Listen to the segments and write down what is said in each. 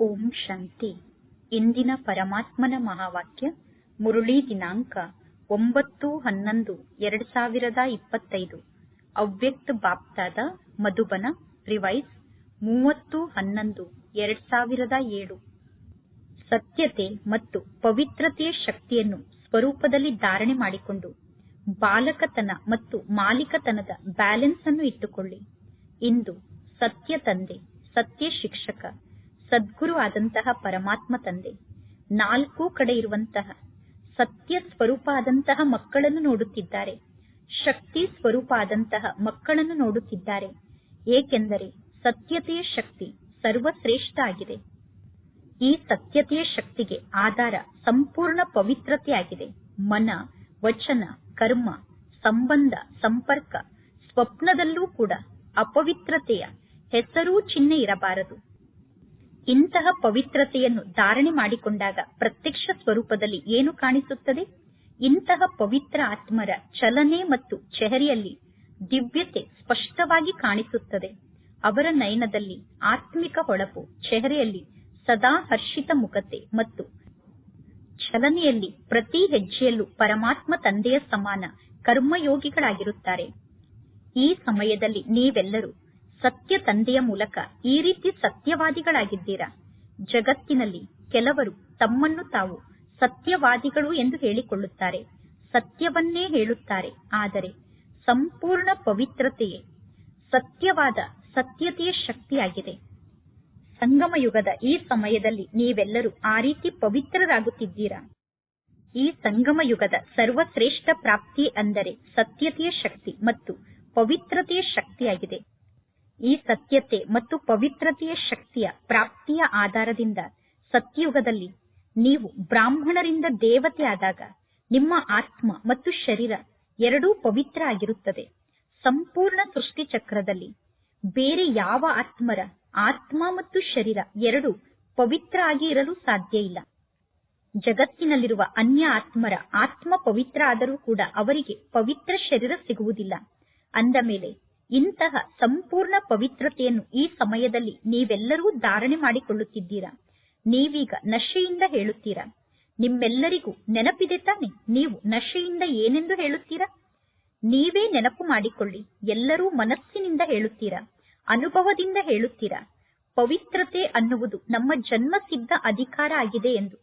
ಓಂ ಶಾಂತಿ. ಇಂದಿನ ಪರಮಾತ್ಮನ ಮಹಾವಾಕ್ಯ, ಮುರುಳಿ ದಿನಾಂಕ ಒಂಬತ್ತು ಹನ್ನೊಂದು ಎರಡ್ ಸಾವಿರದ ಇಪ್ಪತ್ತೈದು. ಅವ್ಯಕ್ತ ಬಾಪ್ತಾದ ಮಧುಬನ ರಿವೈಸ್ ಮೂವತ್ತು ಹನ್ನೊಂದು ಎರಡ್ ಸಾವಿರದ ಏಳು. ಸತ್ಯತೆ ಮತ್ತು ಪವಿತ್ರತೆಯ ಶಕ್ತಿಯನ್ನು ಸ್ವರೂಪದಲ್ಲಿ ಧಾರಣೆ ಮಾಡಿಕೊಂಡು ಬಾಲಕತನ ಮತ್ತು ಮಾಲೀಕತನದ ಬ್ಯಾಲೆನ್ಸ್ ಅನ್ನು ಇಟ್ಟುಕೊಳ್ಳಿ. ಇಂದು ಸತ್ಯ ತಂದೆ, ಸತ್ಯ ಶಿಕ್ಷಕ ಸದ್ಗುರು ಆದಂತಹ ಪರಮಾತ್ಮ ತಂದೆ. ನಾಲ್ಕು ಕಡೆ ಇರುವಂತಹ ಸತ್ಯ ಸ್ವರೂಪ ಆದಂತಹ ಮಕ್ಕಳನ್ನು ನೋಡುತ್ತಿದ್ದಾರೆ. ಶಕ್ತಿ ಸ್ವರೂಪ ಆದಂತಹ ಮಕ್ಕಳನ್ನು ನೋಡುತ್ತಿದ್ದಾರೆ. ಏಕೆಂದರೆ ಸತ್ಯತೆಯ ಶಕ್ತಿ ಸರ್ವಶ್ರೇಷ್ಠ ಆಗಿದೆ. ಈ ಸತ್ಯತೆಯ ಶಕ್ತಿಗೆ ಆಧಾರ ಸಂಪೂರ್ಣ ಪವಿತ್ರತೆಯಾಗಿದೆ ಮನ, ವಚನ, ಕರ್ಮ, ಸಂಬಂಧ, ಸಂಪರ್ಕ, ಸ್ವಪ್ನದಲ್ಲೂ ಕೂಡ ಅಪವಿತ್ರತೆಯ ಹೆಸರೂ ಚಿಹ್ನೆ ಇರಬಾರದು. ಇಂತಹ ಪವಿತ್ರತೆಯನ್ನು ಧಾರಣೆ ಮಾಡಿಕೊಂಡಾಗ ಪ್ರತ್ಯಕ್ಷ ಸ್ವರೂಪದಲ್ಲಿ ಏನು ಕಾಣಿಸುತ್ತದೆ? ಇಂತಹ ಪವಿತ್ರ ಆತ್ಮರ ಚಲನೆ ಮತ್ತು ಚೆಹರಿಯಲ್ಲಿ ದಿವ್ಯತೆ ಸ್ಪಷ್ಟವಾಗಿ ಕಾಣಿಸುತ್ತದೆ. ಅವರ ನಯನದಲ್ಲಿ ಆತ್ಮಿಕ ಹೊಳಪು, ಚೆಹರೆಯಲ್ಲಿ ಸದಾ ಹರ್ಷಿತ ಮುಖತೆ ಮತ್ತು ಚಲನೆಯಲ್ಲಿ ಪ್ರತಿ ಹೆಜ್ಜೆಯಲ್ಲೂ ಪರಮಾತ್ಮ ತಂದೆಯ ಸಮಾನ ಕರ್ಮಯೋಗಿಗಳಾಗಿರುತ್ತಾರೆ. ಈ ಸಮಯದಲ್ಲಿ ನೀವೆಲ್ಲರೂ ಸತ್ಯ ತಂದೆಯ ಮೂಲಕ ಈ ರೀತಿ ಸತ್ಯವಾದಿಗಳಾಗಿದ್ದೀರಾ? ಜಗತ್ತಿನಲ್ಲಿ ಕೆಲವರು ತಮ್ಮನ್ನು ತಾವು ಸತ್ಯವಾದಿಗಳು ಎಂದು ಹೇಳಿಕೊಳ್ಳುತ್ತಾರೆ, ಸತ್ಯವನ್ನೇ ಹೇಳುತ್ತಾರೆ. ಆದರೆ ಸಂಪೂರ್ಣ ಪವಿತ್ರತೆಯೇ ಸತ್ಯವಾದ ಸತ್ಯತೆಯ ಶಕ್ತಿಯಾಗಿದೆ. ಸಂಗಮ ಯುಗದ ಈ ಸಮಯದಲ್ಲಿ ನೀವೆಲ್ಲರೂ ಆ ರೀತಿ ಪವಿತ್ರರಾಗುತ್ತಿದ್ದೀರಾ? ಈ ಸಂಗಮ ಯುಗದ ಸರ್ವಶ್ರೇಷ್ಠ ಪ್ರಾಪ್ತಿ ಅಂದರೆ ಸತ್ಯತೆಯ ಶಕ್ತಿ ಮತ್ತು ಪವಿತ್ರತೆಯ ಶಕ್ತಿಯಾಗಿದೆ. ಈ ಸತ್ಯತೆ ಮತ್ತು ಪವಿತ್ರತೆಯ ಶಕ್ತಿಯ ಪ್ರಾಪ್ತಿಯ ಆಧಾರದಿಂದ ಸತ್ಯಯುಗದಲ್ಲಿ ನೀವು ಬ್ರಾಹ್ಮಣರಿಂದ ದೇವತೆ ಆದಾಗ ನಿಮ್ಮ ಆತ್ಮ ಮತ್ತು ಶರೀರ ಎರಡೂ ಪವಿತ್ರ ಆಗಿರುತ್ತದೆ. ಸಂಪೂರ್ಣ ಸೃಷ್ಟಿ ಚಕ್ರದಲ್ಲಿ ಬೇರೆ ಯಾವ ಆತ್ಮರ ಆತ್ಮ ಮತ್ತು ಶರೀರ ಎರಡೂ ಪವಿತ್ರ ಆಗಿ ಇರಲು ಸಾಧ್ಯ ಇಲ್ಲ. ಜಗತ್ತಿನಲ್ಲಿರುವ ಅನ್ಯ ಆತ್ಮರ ಆತ್ಮ ಪವಿತ್ರ ಆದರೂ ಕೂಡ ಅವರಿಗೆ ಪವಿತ್ರ ಶರೀರ ಸಿಗುವುದಿಲ್ಲ. ಅಂದ ಮೇಲೆ ಇಂತಹ ಸಂಪೂರ್ಣ ಪವಿತ್ರತೆಯನ್ನು ಈ ಸಮಯದಲ್ಲಿ ನೀವೆಲ್ಲರೂ ಧಾರಣೆ ಮಾಡಿಕೊಳ್ಳುತ್ತಿದ್ದೀರಾ? ನೀವೀಗ ನಶೆಯಿಂದ ಹೇಳುತ್ತೀರಾ? ನಿಮ್ಮೆಲ್ಲರಿಗೂ ನೆನಪಿದೆ ತಾನೆ ನೀವು ನಶೆಯಿಂದ ಏನೆಂದು ಹೇಳುತ್ತೀರಾ? ನೀವೇ ನೆನಪು ಮಾಡಿಕೊಳ್ಳಿ, ಎಲ್ಲರೂ ಮನಸ್ಸಿನಿಂದ ಹೇಳುತ್ತೀರಾ? ಅನುಭವದಿಂದ ಹೇಳುತ್ತೀರಾ? ಪವಿತ್ರತೆ ಅನ್ನುವುದು ನಮ್ಮ ಜನ್ಮಸಿದ್ಧ ಅಧಿಕಾರ ಆಗಿದೆ ಎಂದು.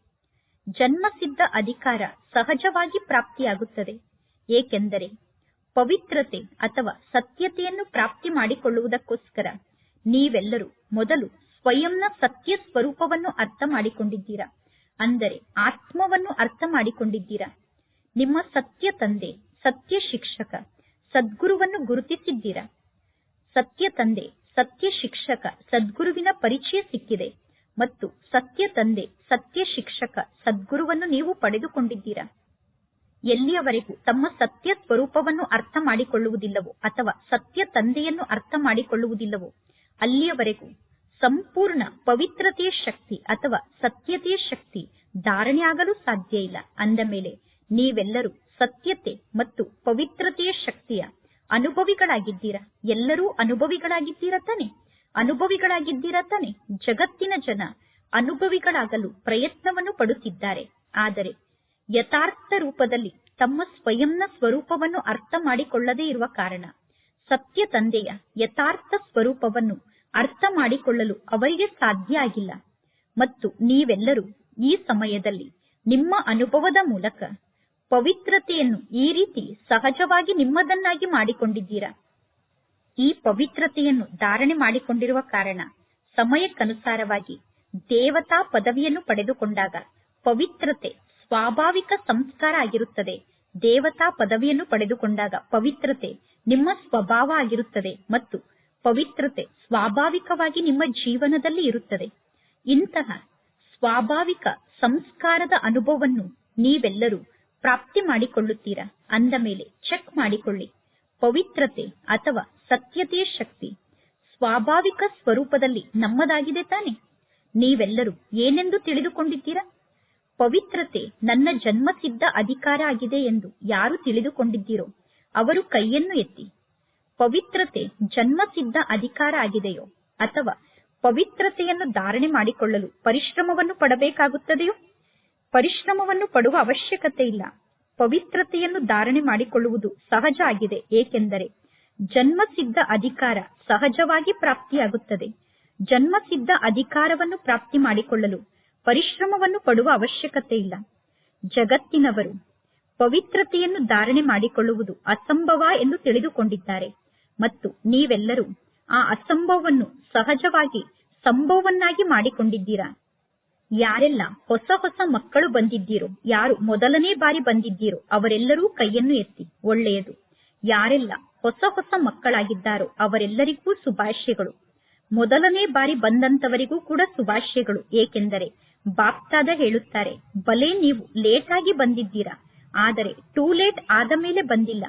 ಜನ್ಮಸಿದ್ಧ ಅಧಿಕಾರ ಸಹಜವಾಗಿ ಪ್ರಾಪ್ತಿಯಾಗುತ್ತದೆ. ಏಕೆಂದರೆ ಪವಿತ್ರತೆ ಅಥವಾ ಸತ್ಯತೆಯನ್ನು ಪ್ರಾಪ್ತಿ ಮಾಡಿಕೊಳ್ಳುವುದಕ್ಕೋಸ್ಕರ ನೀವೆಲ್ಲರೂ ಮೊದಲು ಸ್ವಯಂನ ಸತ್ಯ ಸ್ವರೂಪವನ್ನು ಅರ್ಥ ಮಾಡಿಕೊಂಡಿದ್ದೀರಾ. ಅಂದರೆ ಆತ್ಮವನ್ನು ಅರ್ಥ ಮಾಡಿಕೊಂಡಿದ್ದೀರಾ. ನಿಮ್ಮ ಸತ್ಯ ತಂದೆ, ಸತ್ಯ ಶಿಕ್ಷಕ, ಸದ್ಗುರುವನ್ನು ಗುರುತಿಸಿದ್ದೀರಾ. ಸತ್ಯ ತಂದೆ, ಸತ್ಯ ಶಿಕ್ಷಕ, ಸದ್ಗುರುವಿನ ಪರಿಚಯ ಸಿಕ್ಕಿದೆ. ಮತ್ತು ಸತ್ಯ ತಂದೆ, ಸತ್ಯ ಶಿಕ್ಷಕ, ಸದ್ಗುರುವನ್ನು ನೀವು ಪಡೆದುಕೊಂಡಿದ್ದೀರಾ. ಎಲ್ಲಿಯವರೆಗೂ ತಮ್ಮ ಸತ್ಯ ಸ್ವರೂಪವನ್ನು ಅರ್ಥ ಮಾಡಿಕೊಳ್ಳುವುದಿಲ್ಲವೋ ಅಥವಾ ಸತ್ಯ ತಂದೆಯನ್ನು ಅರ್ಥ ಮಾಡಿಕೊಳ್ಳುವುದಿಲ್ಲವೋ, ಅಲ್ಲಿಯವರೆಗೂ ಸಂಪೂರ್ಣ ಪವಿತ್ರತೆಯ ಶಕ್ತಿ ಅಥವಾ ಸತ್ಯತೆಯ ಶಕ್ತಿ ಧಾರಣೆ ಸಾಧ್ಯ ಇಲ್ಲ. ಅಂದ ಮೇಲೆ ನೀವೆಲ್ಲರೂ ಸತ್ಯತೆ ಮತ್ತು ಪವಿತ್ರತೆಯ ಶಕ್ತಿಯ ಅನುಭವಿಗಳಾಗಿದ್ದೀರಾ? ಎಲ್ಲರೂ ಅನುಭವಿಗಳಾಗಿದ್ದೀರಾ ತಾನೆ? ಅನುಭವಿಗಳಾಗಿದ್ದೀರಾ ತಾನೆ? ಜಗತ್ತಿನ ಜನ ಅನುಭವಿಗಳಾಗಲು ಪ್ರಯತ್ನವನ್ನು ಪಡುತ್ತಿದ್ದಾರೆ. ಆದರೆ ಯಥಾರ್ಥ ರೂಪದಲ್ಲಿ ತಮ್ಮ ಸ್ವಯಂನ ಸ್ವರೂಪವನ್ನು ಅರ್ಥ ಮಾಡಿಕೊಳ್ಳದೇ ಇರುವ ಕಾರಣ ಸತ್ಯ ತಂದೆಯ ಯಥಾರ್ಥ ಸ್ವರೂಪವನ್ನು ಅರ್ಥ ಮಾಡಿಕೊಳ್ಳಲು ಅವರಿಗೆ ಸಾಧ್ಯ ಆಗಿಲ್ಲ. ಮತ್ತು ನೀವೆಲ್ಲರೂ ಈ ಸಮಯದಲ್ಲಿ ನಿಮ್ಮ ಅನುಭವದ ಮೂಲಕ ಪವಿತ್ರತೆಯನ್ನು ಈ ರೀತಿ ಸಹಜವಾಗಿ ನಿಮ್ಮದನ್ನಾಗಿ ಮಾಡಿಕೊಂಡಿದ್ದೀರಾ? ಈ ಪವಿತ್ರತೆಯನ್ನು ಧಾರಣೆ ಮಾಡಿಕೊಂಡಿರುವ ಕಾರಣ ಸಮಯಕ್ಕನುಸಾರವಾಗಿ ದೇವತಾ ಪದವಿಯನ್ನು ಪಡೆದುಕೊಂಡಾಗ ಪವಿತ್ರತೆ ಸ್ವಾಭಾವಿಕ ಸಂಸ್ಕಾರ ಆಗಿರುತ್ತದೆ. ದೇವತಾ ಪದವಿಯನ್ನು ಪಡೆದುಕೊಂಡಾಗ ಪವಿತ್ರತೆ ನಿಮ್ಮ ಸ್ವಭಾವ ಆಗಿರುತ್ತದೆ ಮತ್ತು ಪವಿತ್ರತೆ ಸ್ವಾಭಾವಿಕವಾಗಿ ನಿಮ್ಮ ಜೀವನದಲ್ಲಿ ಇರುತ್ತದೆ. ಇಂತಹ ಸ್ವಾಭಾವಿಕ ಸಂಸ್ಕಾರದ ಅನುಭವವನ್ನು ನೀವೆಲ್ಲರೂ ಪ್ರಾಪ್ತಿ ಮಾಡಿಕೊಳ್ಳುತ್ತೀರಾ? ಅಂದ ಮೇಲೆ ಚೆಕ್ ಮಾಡಿಕೊಳ್ಳಿ. ಪವಿತ್ರತೆ ಅಥವಾ ಸತ್ಯತೆಯ ಶಕ್ತಿ ಸ್ವಾಭಾವಿಕ ಸ್ವರೂಪದಲ್ಲಿ ನಮ್ಮದಾಗಿದೆ ತಾನೆ. ನೀವೆಲ್ಲರೂ ಏನೆಂದು ತಿಳಿದುಕೊಂಡಿದ್ದೀರಾ? ಪವಿತ್ರತೆ ನನ್ನ ಜನ್ಮಸಿದ್ಧ ಅಧಿಕಾರ ಆಗಿದೆ ಎಂದು ಯಾರು ತಿಳಿದುಕೊಂಡಿದ್ದೀರೋ ಅವರು ಕೈಯನ್ನು ಎತ್ತಿ. ಪವಿತ್ರತೆ ಜನ್ಮಸಿದ್ಧ ಅಧಿಕಾರ ಆಗಿದೆಯೋ ಅಥವಾ ಪವಿತ್ರತೆಯನ್ನು ಧಾರಣೆ ಮಾಡಿಕೊಳ್ಳಲು ಪರಿಶ್ರಮವನ್ನು ಪಡಬೇಕಾಗುತ್ತದೆಯೋ? ಪರಿಶ್ರಮವನ್ನು ಪಡುವ ಅವಶ್ಯಕತೆ ಇಲ್ಲ. ಪವಿತ್ರತೆಯನ್ನು ಧಾರಣೆ ಮಾಡಿಕೊಳ್ಳುವುದು ಸಹಜ ಆಗಿದೆ, ಏಕೆಂದರೆ ಜನ್ಮಸಿದ್ಧ ಅಧಿಕಾರ ಸಹಜವಾಗಿ ಪ್ರಾಪ್ತಿಯಾಗುತ್ತದೆ. ಜನ್ಮಸಿದ್ಧ ಅಧಿಕಾರವನ್ನು ಪ್ರಾಪ್ತಿ ಮಾಡಿಕೊಳ್ಳಲು ಪರಿಶ್ರಮವನ್ನು ಪಡುವ ಅವಶ್ಯಕತೆ ಇಲ್ಲ. ಜಗತ್ತಿನವರು ಪವಿತ್ರತೆಯನ್ನು ಧಾರಣೆ ಮಾಡಿಕೊಳ್ಳುವುದು ಅಸಂಭವ ಎಂದು ತಿಳಿದುಕೊಂಡಿದ್ದಾರೆ. ಮತ್ತು ನೀವೆಲ್ಲರೂ ಆ ಅಸಂಭವವನ್ನು ಸಹಜವಾಗಿ ಸಂಭವವನ್ನಾಗಿ ಮಾಡಿಕೊಂಡಿದ್ದೀರಾ? ಯಾರೆಲ್ಲ ಹೊಸ ಹೊಸ ಮಕ್ಕಳು ಬಂದಿದ್ದೀರೋ, ಯಾರು ಮೊದಲನೇ ಬಾರಿ ಬಂದಿದ್ದೀರೋ, ಅವರೆಲ್ಲರೂ ಕೈಯನ್ನು ಎತ್ತಿ, ಒಳ್ಳೆಯದು. ಯಾರೆಲ್ಲ ಹೊಸ ಹೊಸ ಮಕ್ಕಳಾಗಿದ್ದಾರೋ, ಅವರೆಲ್ಲರಿಗೂ ಶುಭಾಶಯಗಳು. ಮೊದಲನೇ ಬಾರಿ ಬಂದಂತವರಿಗೂ ಕೂಡ ಶುಭಾಶಯಗಳು. ಏಕೆಂದರೆ ಬಾಪ್ತಾದ ಹೇಳುತ್ತಾರೆ ಬಲೆ ನೀವು ಲೇಟ್ ಆಗಿ ಬಂದಿದ್ದೀರಾ? ಆದರೆ ಟೂ ಲೇಟ್ ಆದ ಮೇಲೆ ಬಂದಿಲ್ಲ.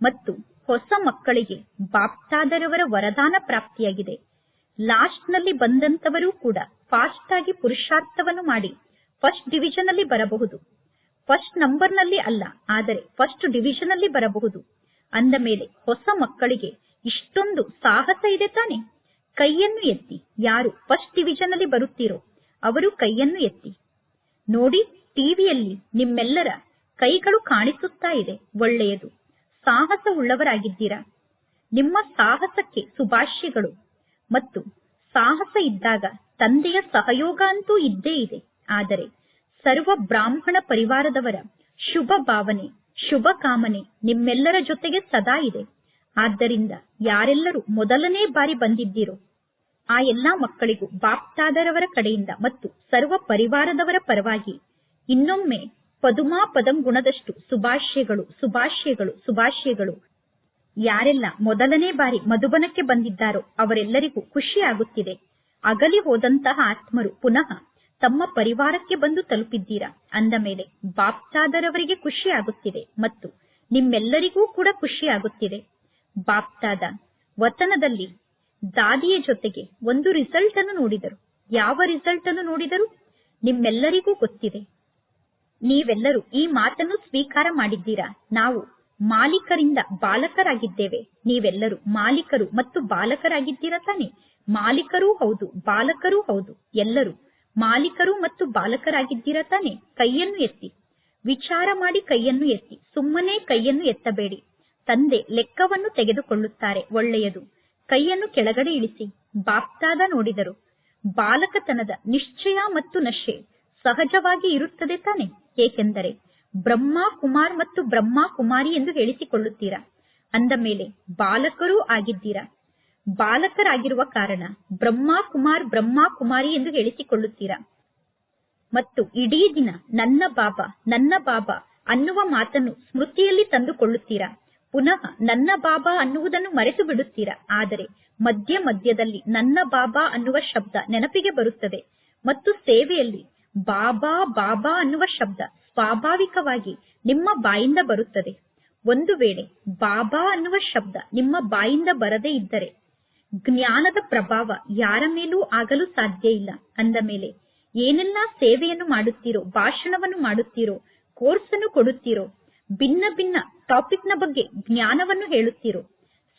ಮತ್ತು ಹೊಸ ಮಕ್ಕಳಿಗೆ ಬಾಪ್ತಾದರವರ ವರದಾನ ಪ್ರಾಪ್ತಿಯಾಗಿದೆ. ಲಾಸ್ಟ್ನಲ್ಲಿ ಬಂದಂತವರೂ ಕೂಡ ಫಾಸ್ಟ್ ಆಗಿ ಪುರುಷಾರ್ಥವನ್ನು ಮಾಡಿ ಫಸ್ಟ್ ಡಿವಿಷನ್ ಅಲ್ಲಿ ಬರಬಹುದು. ಫಸ್ಟ್ ನಂಬರ್ನಲ್ಲಿ ಅಲ್ಲ, ಆದರೆ ಫಸ್ಟ್ ಡಿವಿಷನ್ ಅಲ್ಲಿ ಬರಬಹುದು. ಅಂದ ಮೇಲೆ ಹೊಸ ಮಕ್ಕಳಿಗೆ ಇಷ್ಟೊಂದು ಸಾಹಸ ಇದೆ ತಾನೆ? ಕೈಯನ್ನು ಎತ್ತಿ ಯಾರು ಫಸ್ಟ್ ಡಿವಿಷನ್ ಅಲ್ಲಿ ಬರುತ್ತೀರೋ ಅವರು ಕೈಯನ್ನು ಎತ್ತಿ. ನೋಡಿ, ಟಿವಿಯಲ್ಲಿ ನಿಮ್ಮೆಲ್ಲರ ಕೈಗಳು ಕಾಣಿಸುತ್ತಾ ಇದೆ, ಒಳ್ಳೆಯದು. ಸಾಹಸ ಉಳ್ಳವರಾಗಿದ್ದೀರಾ ನಿಮ್ಮ ಸಾಹಸಕ್ಕೆ ಶುಭಾಶಯಗಳು ಮತ್ತು ಸಾಹಸ ಇದ್ದಾಗ ತಂದೆಯ ಸಹಯೋಗ ಅಂತೂ ಇದ್ದೇ ಇದೆ. ಆದರೆ ಸರ್ವ ಬ್ರಾಹ್ಮಣ ಪರಿವಾರದವರ ಶುಭ ಭಾವನೆ, ಶುಭ ಕಾಮನೆ ನಿಮ್ಮೆಲ್ಲರ ಜೊತೆಗೆ ಸದಾ ಇದೆ. ಆದ್ದರಿಂದ ಯಾರೆಲ್ಲರೂ ಮೊದಲನೇ ಬಾರಿ ಬಂದಿದ್ದೀರೋ ಆ ಎಲ್ಲಾ ಮಕ್ಕಳಿಗೂ ಬಾಪ್ತಾದರವರ ಕಡೆಯಿಂದ ಮತ್ತು ಸರ್ವ ಪರಿವಾರದವರ ಪರವಾಗಿ ಇನ್ನೊಮ್ಮೆ ಪದುಮಾ ಪದಂ ಗುಣದಷ್ಟು ಸುಭಾಷ್ಯಗಳು ಸುಭಾಷ್ಯಗಳು ಸುಭಾಷ್ಯಗಳು. ಯಾರೆಲ್ಲ ಮೊದಲನೇ ಬಾರಿ ಮಧುಬನಕ್ಕೆ ಬಂದಿದ್ದಾರೋ ಅವರೆಲ್ಲರಿಗೂ ಖುಷಿಯಾಗುತ್ತಿದೆ ಅಗಲಿ ಹೋದಂತಹ ಆತ್ಮರು ಪುನಃ ತಮ್ಮ ಪರಿವಾರಕ್ಕೆ ಬಂದು ತಲುಪಿದ್ದೀರಾ? ಅಂದ ಮೇಲೆ ಬಾಪ್ತಾದರವರಿಗೆ ಖುಷಿಯಾಗುತ್ತಿದೆ ಮತ್ತು ನಿಮ್ಮೆಲ್ಲರಿಗೂ ಕೂಡ ಖುಷಿಯಾಗುತ್ತಿದೆ ಬಾಪ್ತಾದ, ವತನದಲ್ಲಿ ದಾದಿಯ ಜೊತೆಗೆ ಒಂದು ರಿಸಲ್ಟ್ ಅನ್ನು ನೋಡಿದರು. ಯಾವ ರಿಸಲ್ಟ್ ಅನ್ನು ನೋಡಿದರು? ನಿಮ್ಮೆಲ್ಲರಿಗೂ ಗೊತ್ತಿದೆ. ನೀವೆಲ್ಲರೂ ಈ ಮಾತನ್ನು ಸ್ವೀಕಾರ ಮಾಡಿದ್ದೀರಾ? ನಾವು ಮಾಲೀಕರಿಂದ ಬಾಲಕರಾಗಿದ್ದೇವೆ. ನೀವೆಲ್ಲರೂ ಮಾಲೀಕರು ಮತ್ತು ಬಾಲಕರಾಗಿದ್ದೀರಾ ತಾನೆ? ಮಾಲೀಕರೂ ಹೌದು, ಬಾಲಕರೂ ಹೌದು. ಎಲ್ಲರೂ ಮಾಲೀಕರು ಮತ್ತು ಬಾಲಕರಾಗಿದ್ದೀರಾ ತಾನೆ? ಕೈಯನ್ನು ಎತ್ತಿ. ವಿಚಾರ ಮಾಡಿ ಕೈಯನ್ನು ಎತ್ತಿ. ಸುಮ್ಮನೆ ಕೈಯನ್ನು ಎತ್ತಬೇಡಿ. ತಂದೆ ಲೆಕ್ಕವನ್ನು ತೆಗೆದುಕೊಳ್ಳುತ್ತಾರೆ, ಒಳ್ಳೆಯದು. ಕೈಯನ್ನು ಕೆಳಗಡೆ ಇಳಿಸಿ ಬಾಪ್ತಾದ ನೋಡಿದರು. ಬಾಲಕತನದ ನಿಶ್ಚಯ ಮತ್ತು ನಶೆ ಸಹಜವಾಗಿ ಇರುತ್ತದೆ ತಾನೆ. ಏಕೆಂದರೆ ಬ್ರಹ್ಮ ಕುಮಾರ್ ಮತ್ತು ಬ್ರಹ್ಮ ಕುಮಾರಿ ಎಂದು ಹೇಳಿಸಿಕೊಳ್ಳುತ್ತೀರಾ? ಅಂದ ಮೇಲೆ ಬಾಲಕರೂ ಆಗಿದ್ದೀರಾ? ಬಾಲಕರಾಗಿರುವ ಕಾರಣ ಬ್ರಹ್ಮ ಕುಮಾರ್ ಬ್ರಹ್ಮ ಕುಮಾರಿ ಎಂದು ಹೇಳಿಸಿಕೊಳ್ಳುತ್ತೀರಾ? ಮತ್ತು ಇಡೀ ದಿನ ನನ್ನ ಬಾಬಾ ನನ್ನ ಬಾಬಾ ಅನ್ನುವ ಮಾತನ್ನು ಸ್ಮೃತಿಯಲ್ಲಿ ತಂದುಕೊಳ್ಳುತ್ತೀರಾ? ಪುನಃ ನನ್ನ ಬಾಬಾ ಅನ್ನುವುದನ್ನು ಮರೆತು ಬಿಡುತ್ತೀರಾ ಆದರೆ ಮಧ್ಯ ಮಧ್ಯದಲ್ಲಿ ನನ್ನ ಬಾಬಾ ಅನ್ನುವ ಶಬ್ದ ನೆನಪಿಗೆ ಬರುತ್ತದೆ. ಮತ್ತು ಸೇವೆಯಲ್ಲಿ ಬಾಬಾ ಬಾಬಾ ಅನ್ನುವ ಶಬ್ದ ಸ್ವಾಭಾವಿಕವಾಗಿ ನಿಮ್ಮ ಬಾಯಿಂದ ಬರುತ್ತದೆ. ಒಂದು ವೇಳೆ ಬಾಬಾ ಅನ್ನುವ ಶಬ್ದ ನಿಮ್ಮ ಬಾಯಿಂದ ಬರದೇ ಇದ್ದರೆ ಜ್ಞಾನದ ಪ್ರಭಾವ ಯಾರ ಮೇಲೂ ಆಗಲು ಸಾಧ್ಯ ಇಲ್ಲ. ಅಂದ ಮೇಲೆ, ಏನೆಲ್ಲ ಸೇವೆಯನ್ನು ಮಾಡುತ್ತೀರೋ, ಭಾಷಣವನ್ನು ಮಾಡುತ್ತೀರೋ ಕೋರ್ಸ್ ಅನ್ನು ಕೊಡುತ್ತೀರೋ, ಭಿನ್ನ ಭಿನ್ನ ಟಾಪಿಕ್ನ ಬಗ್ಗೆ ಜ್ಞಾನವನ್ನು ಹೇಳುತ್ತೀರೋ?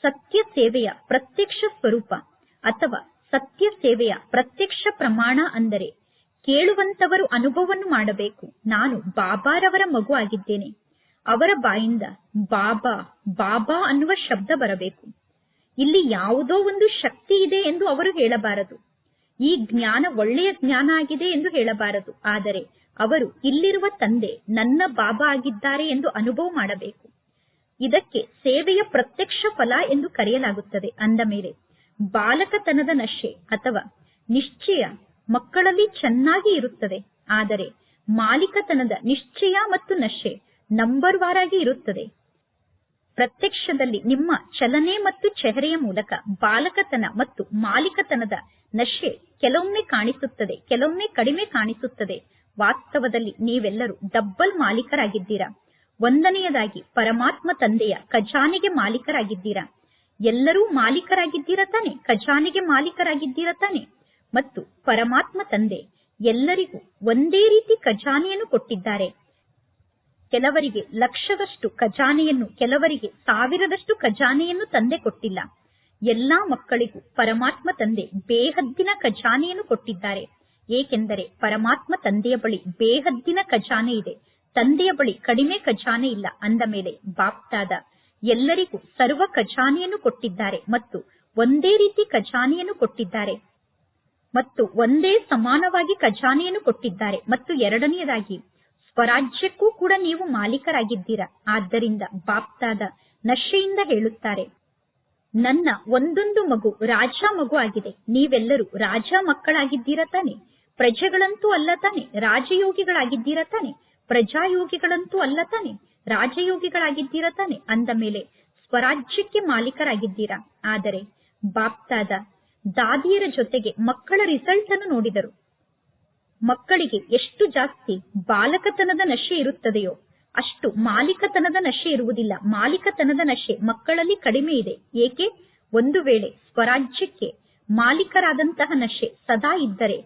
ಸತ್ಯ ಸೇವೆಯ ಪ್ರತ್ಯಕ್ಷ ಸ್ವರೂಪ ಅಥವಾ ಸತ್ಯ ಸೇವೆಯ ಪ್ರತ್ಯಕ್ಷ ಪ್ರಮಾಣ ಅಂದರೆ ಕೇಳುವಂತವರು ಅನುಭವವನ್ನು ಮಾಡಬೇಕು. ನಾನು ಬಾಬಾರವರ ಮಗು ಆಗಿದ್ದೇನೆ. ಅವರ ಬಾಯಿಂದ ಬಾಬಾ ಬಾಬಾ ಅನ್ನುವ ಶಬ್ದ ಬರಬೇಕು. ಇಲ್ಲಿ ಯಾವುದೋ ಒಂದು ಶಕ್ತಿ ಇದೆ ಎಂದು ಅವರು ಹೇಳಬಾರದು. ಈ ಜ್ಞಾನ ಒಳ್ಳೆಯ ಜ್ಞಾನ ಆಗಿದೆ ಎಂದು ಹೇಳಬಾರದು. ಆದರೆ ಅವರು ಇಲ್ಲಿರುವ ತಂದೆ ನನ್ನ ಬಾಬಾ ಆಗಿದ್ದಾರೆ ಎಂದು ಅನುಭವ ಮಾಡಬೇಕು. ಇದಕ್ಕೆ ಸೇವೆಯ ಪ್ರತ್ಯಕ್ಷ ಫಲ ಎಂದು ಕರೆಯಲಾಗುತ್ತದೆ. ಅಂದ ಮೇಲೆ, ಬಾಲಕತನದ ನಶೆ ಅಥವಾ ನಿಶ್ಚಯ ಮಕ್ಕಳಲ್ಲಿ ಚೆನ್ನಾಗಿ ಇರುತ್ತದೆ. ಆದರೆ ಮಾಲೀಕತನದ ನಿಶ್ಚಯ ಮತ್ತು ನಶೆ ನಂಬರ್ ಆಗಿ ಇರುತ್ತದೆ. ಪ್ರತ್ಯಕ್ಷದಲ್ಲಿ ನಿಮ್ಮ ಚಲನೆ ಮತ್ತು ಚೆಹರೆಯ ಮೂಲಕ ಬಾಲಕತನ ಮತ್ತು ಮಾಲೀಕತನದ ನಶೆ ಕೆಲವೊಮ್ಮೆ ಕಾಣಿಸುತ್ತದೆ, ಕೆಲವೊಮ್ಮೆ ಕಡಿಮೆ ಕಾಣಿಸುತ್ತದೆ. ವಾಸ್ತವದಲ್ಲಿ ನೀವೆಲ್ಲರೂ ಡಬ್ಬಲ್ ಮಾಲೀಕರಾಗಿದ್ದೀರಾ? ಒಂದನೆಯದಾಗಿ, ಪರಮಾತ್ಮ ತಂದೆಯ ಖಜಾನೆಗೆ ಮಾಲೀಕರಾಗಿದ್ದೀರಾ? ಎಲ್ಲರೂ ಮಾಲೀಕರಾಗಿದ್ದೀರ ತಾನೆ? ಖಜಾನೆಗೆ ಮಾಲೀಕರಾಗಿದ್ದೀರ ತಾನೆ? ಮತ್ತು ಪರಮಾತ್ಮ ತಂದೆ ಎಲ್ಲರಿಗೂ ಒಂದೇ ರೀತಿ ಖಜಾನೆಯನ್ನು ಕೊಟ್ಟಿದ್ದಾರೆ. ಕೆಲವರಿಗೆ ಲಕ್ಷದಷ್ಟು ಖಜಾನೆಯನ್ನು, ಕೆಲವರಿಗೆ ಸಾವಿರದಷ್ಟು ಖಜಾನೆಯನ್ನು ತಂದೆ ಕೊಟ್ಟಿಲ್ಲ. ಎಲ್ಲಾ ಮಕ್ಕಳಿಗೂ ಪರಮಾತ್ಮ ತಂದೆ ಬೇಹದ್ದಿನ ಖಜಾನೆಯನ್ನು ಕೊಟ್ಟಿದ್ದಾರೆ. ಏಕೆಂದರೆ ಪರಮಾತ್ಮ ತಂದೆಯ ಬಳಿ ಬೇಹದ್ದಿನ ಖಜಾನೆ ಇದೆ. ತಂದೆಯ ಬಳಿ ಕಡಿಮೆ ಖಜಾನೆ ಇಲ್ಲ. ಅಂದ ಮೇಲೆ ಬಾಪ್ತಾದ ಎಲ್ಲರಿಗೂ ಸರ್ವ ಖಜಾನೆಯನ್ನು ಕೊಟ್ಟಿದ್ದಾರೆ ಮತ್ತು ಒಂದೇ ರೀತಿ ಖಜಾನೆಯನ್ನು ಕೊಟ್ಟಿದ್ದಾರೆ ಮತ್ತು ಒಂದೇ ಸಮಾನವಾಗಿ ಖಜಾನೆಯನ್ನು ಕೊಟ್ಟಿದ್ದಾರೆ. ಮತ್ತು ಎರಡನೆಯದಾಗಿ, ಸ್ವರಾಜ್ಯಕ್ಕೂ ಕೂಡ ನೀವು ಮಾಲೀಕರಾಗಿದ್ದೀರಾ? ಆದ್ದರಿಂದ ಬಾಪ್ತಾದ ನಶೆಯಿಂದ ಹೇಳುತ್ತಾರೆ, ನನ್ನ ಒಂದೊಂದು ಮಗು ರಾಜ ಮಗು ಆಗಿದೆ. ನೀವೆಲ್ಲರೂ ರಾಜ ಮಕ್ಕಳಾಗಿದ್ದೀರ ತಾನೆ? ಪ್ರಜೆಗಳಂತೂ ಅಲ್ಲ ತಾನೆ, ರಾಜಯೋಗಿಗಳಾಗಿದ್ದೀರ ತಾನೆ? ಪ್ರಜಾಯೋಗಿಗಳಂತೂ ಅಲ್ಲ ತಾನೆ, ರಾಜಯೋಗಿಗಳಾಗಿದ್ದೀರ ತಾನೆ? ಅಂದ ಮೇಲೆ ಸ್ವರಾಜ್ಯಕ್ಕೆ ಮಾಲೀಕರಾಗಿದ್ದೀರಾ? ಆದರೆ ಬಾಪ್ತಾದ ದಾದಿಯರ ಜೊತೆಗೆ ಮಕ್ಕಳ ರಿಸಲ್ಟ್ ಅನ್ನು ನೋಡಿದರು. ಮಕ್ಕಳಿಗೆ ಎಷ್ಟು ಜಾಸ್ತಿ ಬಾಲಕತನದ ನಶೆ ಇರುತ್ತದೆಯೋ, ಅಷ್ಟು ಮಾಲೀಕತನದ ನಶೆ ಇರುವುದಿಲ್ಲ. ಮಾಲೀಕತನದ ನಶೆ ಮಕ್ಕಳಲ್ಲಿ ಕಡಿಮೆ ಇದೆ. ಏಕೆ? ಒಂದು ವೇಳೆ ಸ್ವರಾಜ್ಯಕ್ಕೆ ಮಾಲೀಕರಾದಂತಹ ನಶೆ ಸದಾ ಇದ್ದರೆ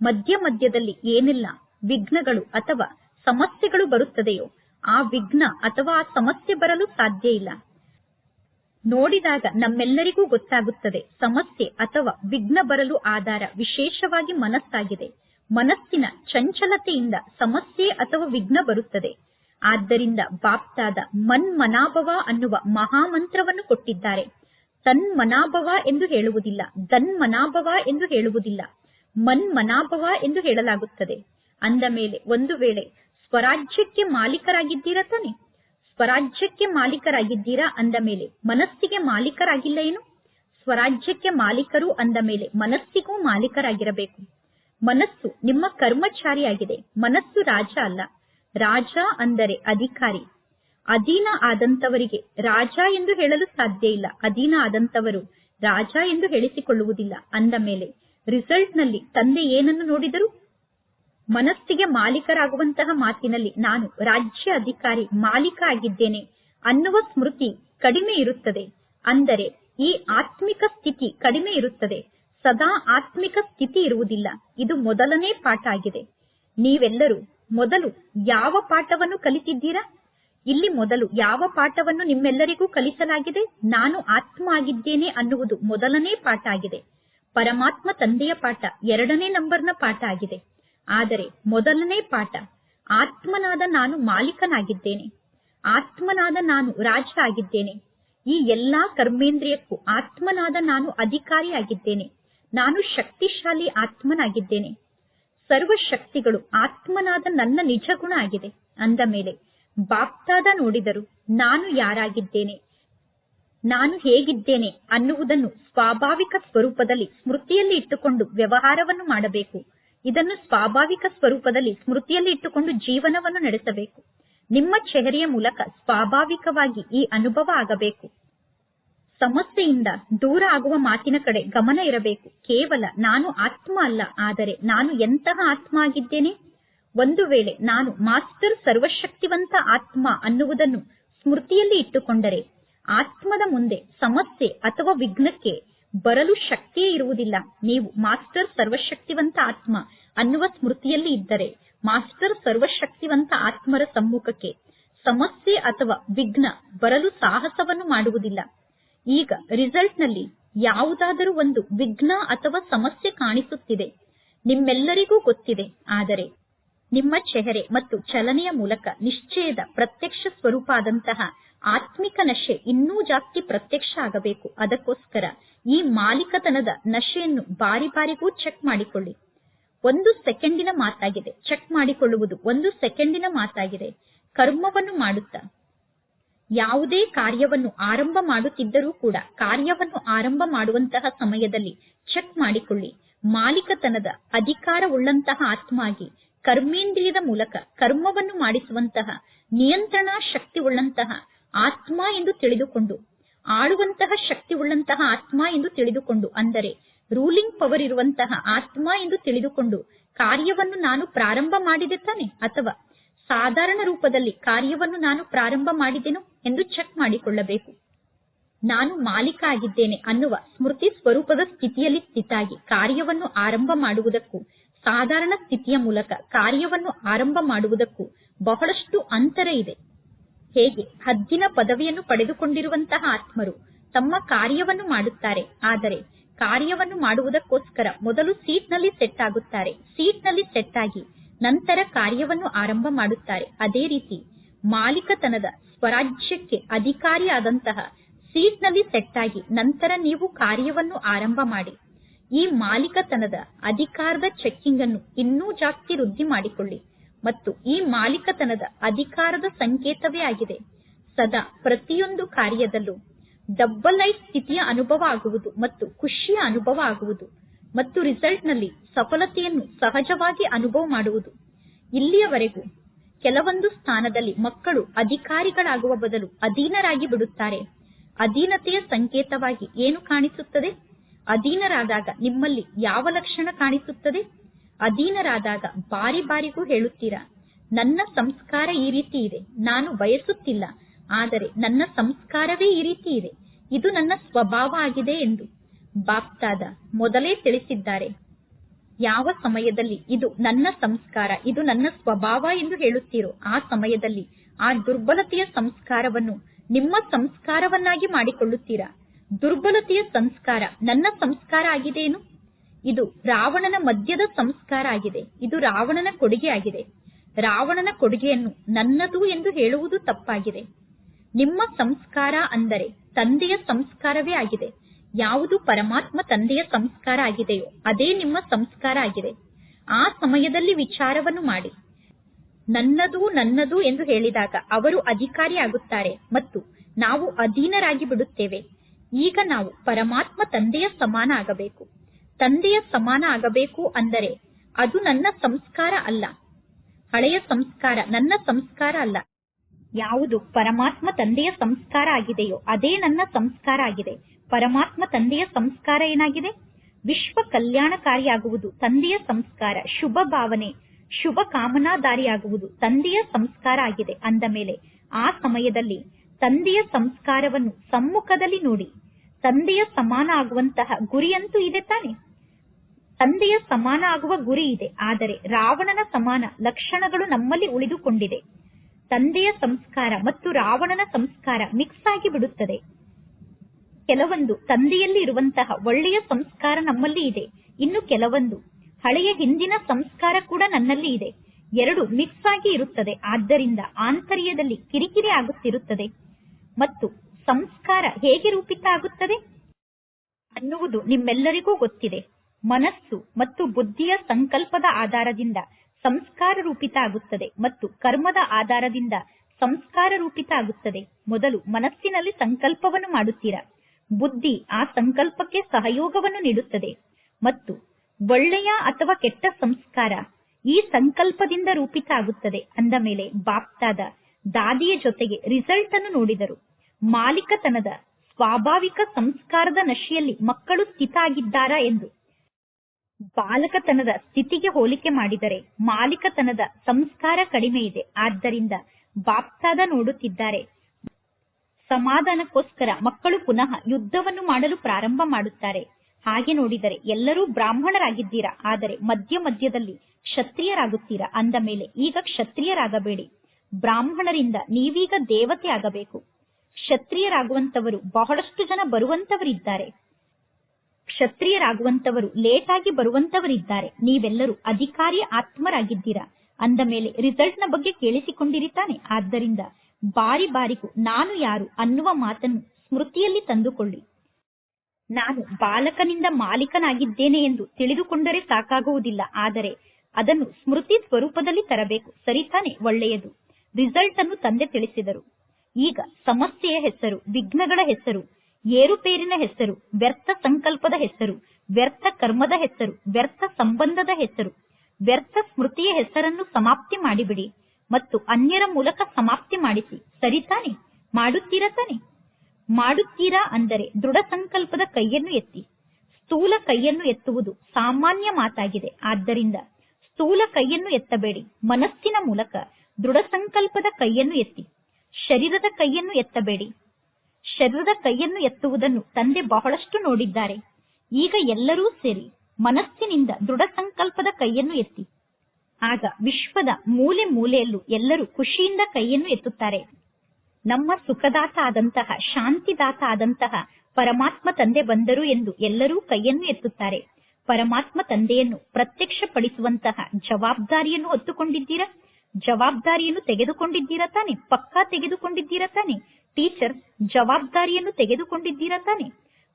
ಮಧ್ಯ ಮಧ್ಯದಲ್ಲಿ ಏನೆಲ್ಲ ವಿಘ್ನಗಳು ಅಥವಾ ಸಮಸ್ಯೆಗಳು ಬರುತ್ತದೆಯೋ, ಆ ವಿಘ್ನ ಅಥವಾ ಆ ಸಮಸ್ಯೆ ಬರಲು ಸಾಧ್ಯ ಇಲ್ಲ. ನೋಡಿದಾಗ ನಮ್ಮೆಲ್ಲರಿಗೂ ಗೊತ್ತಾಗುತ್ತದೆ, ಸಮಸ್ಯೆ ಅಥವಾ ವಿಘ್ನ ಬರಲು ಆಧಾರ ವಿಶೇಷವಾಗಿ ಮನಸ್ಸಾಗಿದೆ. ಮನಸ್ಸಿನ ಚಂಚಲತೆಯಿಂದ ಸಮಸ್ಯೆ ಅಥವಾ ವಿಘ್ನ ಬರುತ್ತದೆ. ಆದ್ದರಿಂದ ಬಾಪ್ತಾದ ಮನ್ ಮನಾಭವ ಅನ್ನುವ ಮಹಾಮಂತ್ರವನ್ನು ಕೊಟ್ಟಿದ್ದಾರೆ. ತನ್ ಮನಾಭವ ಎಂದು ಹೇಳುವುದಿಲ್ಲ ದನ್ ಮನಾಭವ ಎಂದು ಹೇಳುವುದಿಲ್ಲ. ಮನ್ ಮನಾಭವ ಎಂದು ಹೇಳಲಾಗುತ್ತದೆ. ಅಂದ ಮೇಲೆ ಒಂದು ವೇಳೆ ಸ್ವರಾಜ್ಯಕ್ಕೆ ಮಾಲೀಕರಾಗಿದ್ದೀರಾ ತಾನೆ? ಸ್ವರಾಜ್ಯಕ್ಕೆ ಮಾಲೀಕರಾಗಿದ್ದೀರಾ ಅಂದ ಮೇಲೆ ಮನಸ್ಸಿಗೆ ಮಾಲೀಕರಾಗಿಲ್ಲ ಏನು? ಸ್ವರಾಜ್ಯಕ್ಕೆ ಮಾಲೀಕರು ಅಂದ ಮೇಲೆ ಮನಸ್ಸಿಗೂ ಮಾಲೀಕರಾಗಿರಬೇಕು. ಮನಸ್ಸು ನಿಮ್ಮ ಕರ್ಮಚಾರಿಯಾಗಿದೆ, ಮನಸ್ಸು ರಾಜ ಅಲ್ಲ. ರಾಜ ಅಂದರೆ ಅಧಿಕಾರಿ. ಅಧೀನ ಆದಂತವರಿಗೆ ರಾಜ ಎಂದು ಹೇಳಲು ಸಾಧ್ಯ ಇಲ್ಲ. ಅಧೀನ ಆದಂತವರು ರಾಜ ಎಂದು ಹೇಳಿಸಿಕೊಳ್ಳುವುದಿಲ್ಲ ಅಂದ ಮೇಲೆ ರಿಸಲ್ಟ್ನಲ್ಲಿ ತಂದೆ ಏನನ್ನು ನೋಡಿದರು? ಮನಸ್ಸಿಗೆ ಮಾಲೀಕರಾಗುವಂತಹ ಮಾತಿನಲ್ಲಿ ನಾನು ರಾಜ್ಯ ಅಧಿಕಾರಿ ಮಾಲೀಕ ಆಗಿದ್ದೇನೆ ಅನ್ನುವ ಸ್ಮೃತಿ ಕಡಿಮೆ ಇರುತ್ತದೆ. ಅಂದರೆ ಈ ಆತ್ಮಿಕ ಸ್ಥಿತಿ ಕಡಿಮೆ ಇರುತ್ತದೆ. ಸದಾ ಆತ್ಮಿಕ ಸ್ಥಿತಿ ಇರುವುದಿಲ್ಲ. ಇದು ಮೊದಲನೇ ಪಾಠ ಆಗಿದೆ. ನೀವೆಲ್ಲರೂ ಮೊದಲು ಯಾವ ಪಾಠವನ್ನು ಕಲಿತಿದ್ದೀರಾ? ಇಲ್ಲಿ ಮೊದಲು ಯಾವ ಪಾಠವನ್ನು ನಿಮ್ಮೆಲ್ಲರಿಗೂ ಕಲಿಸಲಾಗಿದೆ? ನಾನು ಆತ್ಮ ಆಗಿದ್ದೇನೆ ಅನ್ನುವುದು ಮೊದಲನೇ ಪಾಠ ಆಗಿದೆ. ಪರಮಾತ್ಮ ತಂದೆಯ ಪಾಠ ಎರಡನೇ ನಂಬರ್ನ ಪಾಠ ಆಗಿದೆ. ಆದರೆ ಮೊದಲನೇ ಪಾಠ, ಆತ್ಮನಾದ ನಾನು ಮಾಲೀಕನಾಗಿದ್ದೇನೆ. ಆತ್ಮನಾದ ನಾನು ರಾಜ ಆಗಿದ್ದೇನೆ ಈ ಎಲ್ಲಾ ಕರ್ಮೇಂದ್ರಿಯಕ್ಕೂ ಆತ್ಮನಾದ ನಾನು ಅಧಿಕಾರಿಯಾಗಿದ್ದೇನೆ. ನಾನು ಶಕ್ತಿಶಾಲಿ ಆತ್ಮನಾಗಿದ್ದೇನೆ. ಸರ್ವ ಶಕ್ತಿಗಳು ಆತ್ಮನಾದ ನನ್ನ ನಿಜಗುಣ ಆಗಿದೆ. ಅಂದ ಮೇಲೆ ಬಾಪ್ತಾದ ನೋಡಿದರು, ನಾನು ಯಾರಾಗಿದ್ದೇನೆ? ನಾನು ಹೇಗಿದ್ದೇನೆ ಅನ್ನುವುದನ್ನು ಸ್ವಾಭಾವಿಕ ಸ್ವರೂಪದಲ್ಲಿ ಸ್ಮೃತಿಯಲ್ಲಿ ಇಟ್ಟುಕೊಂಡು ವ್ಯವಹಾರವನ್ನು ಮಾಡಬೇಕು. ಇದನ್ನು ಸ್ವಾಭಾವಿಕ ಸ್ವರೂಪದಲ್ಲಿ ಸ್ಮೃತಿಯಲ್ಲಿ ಇಟ್ಟುಕೊಂಡು ಜೀವನವನ್ನು ನಡೆಸಬೇಕು. ನಿಮ್ಮ ಚೆಹರೆಯ ಮೂಲಕ ಸ್ವಾಭಾವಿಕವಾಗಿ ಈ ಅನುಭವ ಆಗಬೇಕು. ಸಮಸ್ಯೆಯಿಂದ ದೂರ ಆಗುವ ಮಾತಿನ ಕಡೆ ಗಮನ ಇರಬೇಕು. ಕೇವಲ ನಾನು ಆತ್ಮ ಅಲ್ಲ, ಆದರೆ ನಾನು ಎಂತಹ ಆತ್ಮ ಆಗಿದ್ದೇನೆ? ಒಂದು ವೇಳೆ ನಾನು ಮಾಸ್ಟರ್ ಸರ್ವಶಕ್ತಿವಂತ ಆತ್ಮ ಅನ್ನುವುದನ್ನು ಸ್ಮೃತಿಯಲ್ಲಿ ಇಟ್ಟುಕೊಂಡರೆ, ಆತ್ಮದ ಮುಂದೆ ಸಮಸ್ಯೆ ಅಥವಾ ವಿಘ್ನಕ್ಕೆ ಬರಲು ಶಕ್ತಿಯೇ ಇರುವುದಿಲ್ಲ. ನೀವು ಮಾಸ್ಟರ್ ಸರ್ವಶಕ್ತಿವಂತ ಆತ್ಮ ಅನ್ನುವ ಸ್ಮೃತಿಯಲ್ಲಿ ಇದ್ದರೆ ಮಾಸ್ಟರ್ ಸರ್ವಶಕ್ತಿವಂತ ಆತ್ಮರ ಸಮ್ಮುಖಕ್ಕೆ ಸಮಸ್ಯೆ ಅಥವಾ ವಿಘ್ನ ಬರಲು ಸಾಹಸವನ್ನು ಮಾಡುವುದಿಲ್ಲ. ಈಗ ರಿಸಲ್ಟ್ನಲ್ಲಿ ಯಾವುದಾದರೂ ಒಂದು ವಿಘ್ನ ಅಥವಾ ಸಮಸ್ಯೆ ಕಾಣಿಸುತ್ತಿದೆ. ನಿಮ್ಮೆಲ್ಲರಿಗೂ ಗೊತ್ತಿದೆ. ಆದರೆ ನಿಮ್ಮ ಚೆಹರೆ ಮತ್ತು ಚಲನೆಯ ಮೂಲಕ ನಿಶ್ಚಯದ ಪ್ರತ್ಯಕ್ಷ ಸ್ವರೂಪ ಆದಂತಹ ಆತ್ಮಿಕ ನಶೆ ಇನ್ನೂ ಜಾಸ್ತಿ ಪ್ರತ್ಯಕ್ಷ ಆಗಬೇಕು. ಅದಕ್ಕೋಸ್ಕರ ಈ ಮಾಲೀಕತನದ ನಶೆಯನ್ನು ಬಾರಿ ಬಾರಿಗೂ ಚೆಕ್ ಮಾಡಿಕೊಳ್ಳಿ. ಒಂದು ಸೆಕೆಂಡಿನ ಮಾತಾಗಿದೆ. ಚೆಕ್ ಮಾಡಿಕೊಳ್ಳುವುದು ಒಂದು ಸೆಕೆಂಡಿನ ಮಾತಾಗಿದೆ. ಕರ್ಮವನ್ನು ಮಾಡುತ್ತಾ? ಯಾವುದೇ ಕಾರ್ಯವನ್ನು ಆರಂಭ ಮಾಡುತ್ತಿದ್ದರೂ ಕೂಡ ಕಾರ್ಯವನ್ನು ಆರಂಭ ಮಾಡುವಂತಹ ಸಮಯದಲ್ಲಿ ಚೆಕ್ ಮಾಡಿಕೊಳ್ಳಿ. ಮಾಲೀಕತನದ ಅಧಿಕಾರವುಳ್ಳಂತಹ ಆತ್ಮ ಆತ್ಮಾಗಿ ಕರ್ಮೇಂದ್ರಿಯದ ಮೂಲಕ ಕರ್ಮವನ್ನು ಮಾಡಿಸುವಂತಹ ನಿಯಂತ್ರಣ ಶಕ್ತಿ ಉಳ್ಳಂತಹ ಆತ್ಮ ಎಂದು ತಿಳಿದುಕೊಂಡು, ಆಳುವಂತಹ ಶಕ್ತಿ ಉಳ್ಳಂತಹ ಆತ್ಮ ಎಂದು ತಿಳಿದುಕೊಂಡು, ಅಂದರೆ ರೂಲಿಂಗ್ ಪವರ್ ಇರುವಂತಹ ಆತ್ಮ ಎಂದು ತಿಳಿದುಕೊಂಡು ಕಾರ್ಯವನ್ನು ನಾನು ಪ್ರಾರಂಭ ಮಾಡಿದೆ ತಾನೆ ಅಥವಾ ಸಾಧಾರಣ ರೂಪದಲ್ಲಿ ಕಾರ್ಯವನ್ನು ನಾನು ಪ್ರಾರಂಭ ಮಾಡಿದೆನು ಎಂದು ಚೆಕ್ ಮಾಡಿಕೊಳ್ಳಬೇಕು. ನಾನು ಮಾಲೀಕ ಆಗಿದ್ದೇನೆ ಅನ್ನುವ ಸ್ಮೃತಿ ಸ್ವರೂಪದ ಸ್ಥಿತಿಯಲ್ಲಿ ಸ್ಥಿತಾಗಿ ಕಾರ್ಯವನ್ನು ಆರಂಭ ಮಾಡುವುದಕ್ಕೂ, ಸಾಧಾರಣ ಸ್ಥಿತಿಯ ಮೂಲಕ ಕಾರ್ಯವನ್ನು ಆರಂಭ ಮಾಡುವುದಕ್ಕೂ ಬಹಳಷ್ಟು ಅಂತರ ಇದೆ. ಹೇಗೆ ಹದ್ದಿನ ಪದವಿಯನ್ನು ಪಡೆದುಕೊಂಡಿರುವಂತಹ ಆತ್ಮರು ತಮ್ಮ ಕಾರ್ಯವನ್ನು ಮಾಡುತ್ತಾರೆ. ಆದರೆ ಕಾರ್ಯವನ್ನು ಮಾಡುವುದಕ್ಕೋಸ್ಕರ ಮೊದಲು ಸೀಟ್ನಲ್ಲಿ ಸೆಟ್ ಆಗುತ್ತಾರೆ. ಸೀಟ್ನಲ್ಲಿ ಸೆಟ್ ಆಗಿ ನಂತರ ಕಾರ್ಯವನ್ನು ಆರಂಭ ಮಾಡುತ್ತಾರೆ. ಅದೇ ರೀತಿ ಮಾಲೀಕತನದ ಸ್ವರಾಜ್ಯಕ್ಕೆ ಅಧಿಕಾರಿಯಾದಂತಹ ಸೀಟ್ನಲ್ಲಿ ಸೆಟ್ ಆಗಿ ನಂತರ ನೀವು ಕಾರ್ಯವನ್ನು ಆರಂಭ ಮಾಡಿ. ಈ ಮಾಲೀಕತನದ ಅಧಿಕಾರದ ಚೆಕ್ಕಿಂಗ್ ಅನ್ನು ಇನ್ನೂ ಜಾಸ್ತಿ ವೃದ್ಧಿ ಮಾಡಿಕೊಳ್ಳಿ. ಮತ್ತು ಈ ಮಾಲೀಕತನದ ಅಧಿಕಾರದ ಸಂಕೇತವೇ ಆಗಿದೆ. ಸದಾ ಪ್ರತಿಯೊಂದು ಕಾರ್ಯದಲ್ಲೂ ಡಬ್ಬಲೈಸ್ ಸ್ಥಿತಿಯ ಅನುಭವ ಆಗುವುದು ಮತ್ತು ಖುಷಿಯ ಅನುಭವ ಆಗುವುದು ಮತ್ತು ರಿಸಲ್ಟ್ನಲ್ಲಿ ಸಫಲತೆಯನ್ನು ಸಹಜವಾಗಿ ಅನುಭವ ಮಾಡುವುದು. ಇಲ್ಲಿಯವರೆಗೂ ಕೆಲವೊಂದು ಸ್ಥಾನದಲ್ಲಿ ಮಕ್ಕಳು ಅಧಿಕಾರಿಗಳಾಗುವ ಬದಲು ಅಧೀನರಾಗಿ ಬಿಡುತ್ತಾರೆ. ಅಧೀನತೆಯ ಸಂಕೇತವಾಗಿ ಏನು ಕಾಣಿಸುತ್ತದೆ? ಅಧೀನರಾದಾಗ ನಿಮ್ಮಲ್ಲಿ ಯಾವ ಲಕ್ಷಣ ಕಾಣಿಸುತ್ತದೆ? ಅಧೀನರಾದಾಗ ಬಾರಿ ಬಾರಿಗೂ ಹೇಳುತ್ತೀರಾ? ನನ್ನ ಸಂಸ್ಕಾರ ಈ ರೀತಿ ಇದೆ. ನಾನು ಬಯಸುತ್ತಿಲ್ಲ. ಆದರೆ ನನ್ನ ಸಂಸ್ಕಾರವೇ ಈ ರೀತಿ ಇದೆ. ಇದು ನನ್ನ ಸ್ವಭಾವ ಆಗಿದೆ ಎಂದು ಬಾಪ್ತಾದ ಮೊದಲೇ ತಿಳಿಸಿದ್ದಾರೆ. ಯಾವ ಸಮಯದಲ್ಲಿ ಇದು ನನ್ನ ಸಂಸ್ಕಾರ, ಇದು ನನ್ನ ಸ್ವಭಾವ ಎಂದು ಹೇಳುತ್ತೀರೋ, ಆ ಸಮಯದಲ್ಲಿ ಆ ದುರ್ಬಲತೆಯ ಸಂಸ್ಕಾರವನ್ನು ನಿಮ್ಮ ಸಂಸ್ಕಾರವನ್ನಾಗಿ ಮಾಡಿಕೊಳ್ಳುತ್ತೀರಾ? ದುರ್ಬಲತೆಯ ಸಂಸ್ಕಾರ ನನ್ನ ಸಂಸ್ಕಾರ ಆಗಿದೆಯೇನು? ಇದು ರಾವಣನ ಮಧ್ಯದ ಸಂಸ್ಕಾರ ಆಗಿದೆ. ಇದು ರಾವಣನ ಕೊಡುಗೆ ಆಗಿದೆ. ರಾವಣನ ಕೊಡುಗೆಯನ್ನು ನನ್ನದು ಎಂದು ಹೇಳುವುದು ತಪ್ಪಾಗಿದೆ. ನಿಮ್ಮ ಸಂಸ್ಕಾರ ಅಂದರೆ ತಂದೆಯ ಸಂಸ್ಕಾರವೇ ಆಗಿದೆ. ಯಾವುದು ಪರಮಾತ್ಮ ತಂದೆಯ ಸಂಸ್ಕಾರ ಆಗಿದೆಯೋ ಅದೇ ನಿಮ್ಮ ಸಂಸ್ಕಾರ ಆಗಿದೆ. ಆ ಸಮಯದಲ್ಲಿ ವಿಚಾರವನ್ನು ಮಾಡಿ. ನನ್ನದು ನನ್ನದು ಎಂದು ಹೇಳಿದಾಗ ಅವರು ಅಧಿಕಾರಿ ಆಗುತ್ತಾರೆ ಮತ್ತು ನಾವು ಅಧೀನರಾಗಿ ಬಿಡುತ್ತೇವೆ. ಈಗ ನಾವು ಪರಮಾತ್ಮ ತಂದೆಯ ಸಮಾನ ಆಗಬೇಕು. ತಂದೆಯ ಸಮಾನ ಆಗಬೇಕು ಅಂದರೆ ಅದು ನನ್ನ ಸಂಸ್ಕಾರ ಅಲ್ಲ. ಹಳೆಯ ಸಂಸ್ಕಾರ ನನ್ನ ಸಂಸ್ಕಾರ ಅಲ್ಲ. ಯಾವುದು ಪರಮಾತ್ಮ ತಂದೆಯ ಸಂಸ್ಕಾರ ಆಗಿದೆಯೋ ಅದೇ ನನ್ನ ಸಂಸ್ಕಾರ ಆಗಿದೆ. ಪರಮಾತ್ಮ ತಂದೆಯ ಸಂಸ್ಕಾರ ಏನಾಗಿದೆ? ವಿಶ್ವ ಕಲ್ಯಾಣಕಾರಿಯಾಗುವುದು ತಂದೆಯ ಸಂಸ್ಕಾರ, ಶುಭ ಭಾವನೆ, ಶುಭ ಕಾಮನಾದಾರಿಯಾಗುವುದು ತಂದೆಯ ಸಂಸ್ಕಾರ ಆಗಿದೆ ಅಂದ ಮೇಲೆ ಆ ಸಮಯದಲ್ಲಿ ತಂದೆಯ ಸಂಸ್ಕಾರವನ್ನು ಸಮ್ಮುಖದಲ್ಲಿ ನೋಡಿ. ತಂದೆಯ ಸಮಾನ ಆಗುವಂತಹ ಗುರಿಯಂತೂ ಇದೆ ತಾನೆ? ತಂದೆಯ ಸಮಾನ ಆಗುವ ಗುರಿ ಇದೆ. ಆದರೆ ರಾವಣನ ಸಮಾನ ಲಕ್ಷಣಗಳು ನಮ್ಮಲ್ಲಿ ಉಳಿದುಕೊಂಡಿದೆ. ತಂದೆಯ ಸಂಸ್ಕಾರ ಮತ್ತು ರಾವಣನ ಸಂಸ್ಕಾರ ಮಿಕ್ಸ್ ಆಗಿ ಬಿಡುತ್ತದೆ. ಕೆಲವೊಂದು ತಂದೆಯಲ್ಲಿ ಇರುವಂತಹ ಒಳ್ಳೆಯ ಸಂಸ್ಕಾರ ನಮ್ಮಲ್ಲಿ ಇದೆ. ಇನ್ನು ಕೆಲವೊಂದು ಹಳೆಯ ಹಿಂದಿನ ಸಂಸ್ಕಾರ ಕೂಡ ನನ್ನಲ್ಲಿ ಇದೆ. ಎರಡು ಮಿಕ್ಸ್ ಆಗಿ ಇರುತ್ತದೆ. ಆದ್ದರಿಂದ ಆಂತರ್ಯದಲ್ಲಿ ಕಿರಿಕಿರಿ ಆಗುತ್ತಿರುತ್ತದೆ. ಮತ್ತು ಸಂಸ್ಕಾರ ಹೇಗೆ ರೂಪಿತ ಆಗುತ್ತದೆ ಅನ್ನುವುದು ನಿಮ್ಮೆಲ್ಲರಿಗೂ ಗೊತ್ತಿದೆ. ಮನಸ್ಸು ಮತ್ತು ಬುದ್ಧಿಯ ಸಂಕಲ್ಪದ ಆಧಾರದಿಂದ ಸಂಸ್ಕಾರ ರೂಪಿತ ಆಗುತ್ತದೆ ಮತ್ತು ಕರ್ಮದ ಆಧಾರದಿಂದ ಸಂಸ್ಕಾರ ರೂಪಿತ ಆಗುತ್ತದೆ ಮೊದಲು ಮನಸ್ಸಿನಲ್ಲಿ ಸಂಕಲ್ಪವನ್ನು ಮಾಡುತ್ತೀರಾ? ಬುದ್ಧಿ ಆ ಸಂಕಲ್ಪಕ್ಕೆ ಸಹಯೋಗವನ್ನು ನೀಡುತ್ತದೆ. ಮತ್ತು ಒಳ್ಳೆಯ ಅಥವಾ ಕೆಟ್ಟ ಸಂಸ್ಕಾರ ಈ ಸಂಕಲ್ಪದಿಂದ ರೂಪಿತ ಆಗುತ್ತದೆ ಅಂದ ಮೇಲೆ ಬಾಪ್ತಾದ ದಾದಿಯ ಜೊತೆಗೆ ರಿಸಲ್ಟ್ ಅನ್ನು ನೋಡಿದರು. ಮಾಲೀಕತನದ ಸ್ವಾಭಾವಿಕ ಸಂಸ್ಕಾರದ ನಶೆಯಲ್ಲಿ ಮಕ್ಕಳು ಸ್ಥಿತ ಆಗಿದ್ದಾರಾ ಎಂದು ಬಾಲಕತನದ ಸ್ಥಿತಿಗೆ ಹೋಲಿಕೆ ಮಾಡಿದರೆ ಮಾಲೀಕತನದ ಸಂಸ್ಕಾರ ಕಡಿಮೆ ಇದೆ. ಆದ್ದರಿಂದ ಬಾಪ್ತಾದ ನೋಡುತ್ತಿದ್ದಾರೆ. ಸಮಾಧಾನಕ್ಕೋಸ್ಕರ ಮಕ್ಕಳು ಪುನಃ ಯುದ್ಧವನ್ನು ಮಾಡಲು ಪ್ರಾರಂಭ ಮಾಡುತ್ತಾರೆ. ಹಾಗೆ ನೋಡಿದರೆ ಎಲ್ಲರೂ ಬ್ರಾಹ್ಮಣರಾಗಿದ್ದೀರಾ? ಆದರೆ ಮಧ್ಯ ಮಧ್ಯದಲ್ಲಿ ಕ್ಷತ್ರಿಯರಾಗುತ್ತೀರಾ? ಅಂದ ಮೇಲೆ ಈಗ ಕ್ಷತ್ರಿಯರಾಗಬೇಡಿ. ಬ್ರಾಹ್ಮಣರಿಂದ ನೀವೀಗ ದೇವತೆ ಆಗಬೇಕು. ಕ್ಷತ್ರಿಯರಾಗುವಂತವರು ಬಹಳಷ್ಟು ಜನ ಬರುವಂತವರಿದ್ದಾರೆ ಕ್ಷತ್ರಿಯರಾಗುವಂತವರು ಲೇಟಾಗಿ ಬರುವಂತವರಿದ್ದಾರೆ ನೀವೆಲ್ಲರೂ ಅಧಿಕಾರಿ ಆತ್ಮರಾಗಿದ್ದೀರಾ? ಅಂದ ಮೇಲೆ ರಿಸಲ್ಟ್ನ ಬಗ್ಗೆ ಕೇಳಿಸಿಕೊಂಡಿರಿ ತಾನೆ ಆದ್ದರಿಂದ ಬಾರಿ ಬಾರಿಗೂ ನಾನು ಯಾರು ಅನ್ನುವ ಮಾತನ್ನು ಸ್ಮೃತಿಯಲ್ಲಿ ತಂದುಕೊಳ್ಳಿ. ನಾನು ಬಾಲಕನಿಂದ ಮಾಲೀಕನಾಗಿದ್ದೇನೆ ಎಂದು ತಿಳಿದುಕೊಂಡರೆ ಸಾಕಾಗುವುದಿಲ್ಲ. ಆದರೆ ಅದನ್ನು ಸ್ಮೃತಿ ಸ್ವರೂಪದಲ್ಲಿ ತರಬೇಕು. ಸರಿತಾನೆ, ಒಳ್ಳೆಯದು. ರಿಸಲ್ಟ್ ಅನ್ನು ತಂದೆ ತಿಳಿಸಿದರು. ಈಗ ಸಮಸ್ಯೆಯ ಹೆಸರು, ವಿಘ್ನಗಳ ಹೆಸರು. ಏರುಪೇರಿನ ಹೆಸರು, ವ್ಯರ್ಥ ಸಂಕಲ್ಪದ ಹೆಸರು, ವ್ಯರ್ಥ ಕರ್ಮದ ಹೆಸರು, ವ್ಯರ್ಥ ಸಂಬಂಧದ ಹೆಸರು. ವ್ಯರ್ಥ ಸ್ಮೃತಿಯ ಹೆಸರನ್ನು ಸಮಾಪ್ತಿ ಮಾಡಿಬಿಡಿ ಮತ್ತು ಅನ್ಯರ ಮೂಲಕ ಸಮಾಪ್ತಿ ಮಾಡಿಸಿ. ಸರಿ ತಾನೆ? ಮಾಡುತ್ತೀರಾ ತಾನೆ? ಮಾಡುತ್ತೀರಾ ಅಂದರೆ ದೃಢ ಸಂಕಲ್ಪದ ಕೈಯನ್ನು ಎತ್ತಿ. ಸ್ಥೂಲ ಕೈಯನ್ನು ಎತ್ತುವುದು ಸಾಮಾನ್ಯ ಮಾತಾಗಿದೆ. ಆದ್ದರಿಂದ ಸ್ಥೂಲ ಕೈಯನ್ನು ಎತ್ತಬೇಡಿ. ಮನಸ್ಸಿನ ಮೂಲಕ ದೃಢ ಸಂಕಲ್ಪದ ಕೈಯನ್ನು ಎತ್ತಿ. ಶರೀರದ ಕೈಯನ್ನು ಎತ್ತಬೇಡಿ. ಶರೀರದ ಕೈಯನ್ನು ಎತ್ತುವುದನ್ನು ತಂದೆ ಬಹಳಷ್ಟು ನೋಡಿದ್ದಾರೆ. ಈಗ ಎಲ್ಲರೂ ಸೇರಿ ಮನಸ್ಸಿನಿಂದ ದೃಢ ಸಂಕಲ್ಪದ ಕೈಯನ್ನು ಎತ್ತಿ. ಆಗ ವಿಶ್ವದ ಮೂಲೆ ಮೂಲೆಯಲ್ಲೂ ಎಲ್ಲರೂ ಖುಷಿಯಿಂದ ಕೈಯನ್ನು ಎತ್ತುತ್ತಾರೆ. ನಮ್ಮ ಸುಖದಾತ ಆದಂತಹ, ಶಾಂತಿದಾತ ಆದಂತಹ ಪರಮಾತ್ಮ ತಂದೆ ಬಂದರು ಎಂದು ಎಲ್ಲರೂ ಕೈಯನ್ನು ಎತ್ತುತ್ತಾರೆ. ಪರಮಾತ್ಮ ತಂದೆಯನ್ನು ಪ್ರತ್ಯಕ್ಷಪಡಿಸುವಂತಹ ಜವಾಬ್ದಾರಿಯನ್ನು ಹೊತ್ತುಕೊಂಡಿದ್ದೀರಾ? ಜವಾಬ್ದಾರಿಯನ್ನು ತೆಗೆದುಕೊಂಡಿದ್ದೀರಾ ತಾನೆ? ಪಕ್ಕಾ ತೆಗೆದುಕೊಂಡಿದ್ದೀರಾ ತಾನೆ? ಟೀಚರ್ ಜವಾಬ್ದಾರಿಯನ್ನು ತೆಗೆದುಕೊಂಡಿದ್ದೀರಾ ತಾನೆ?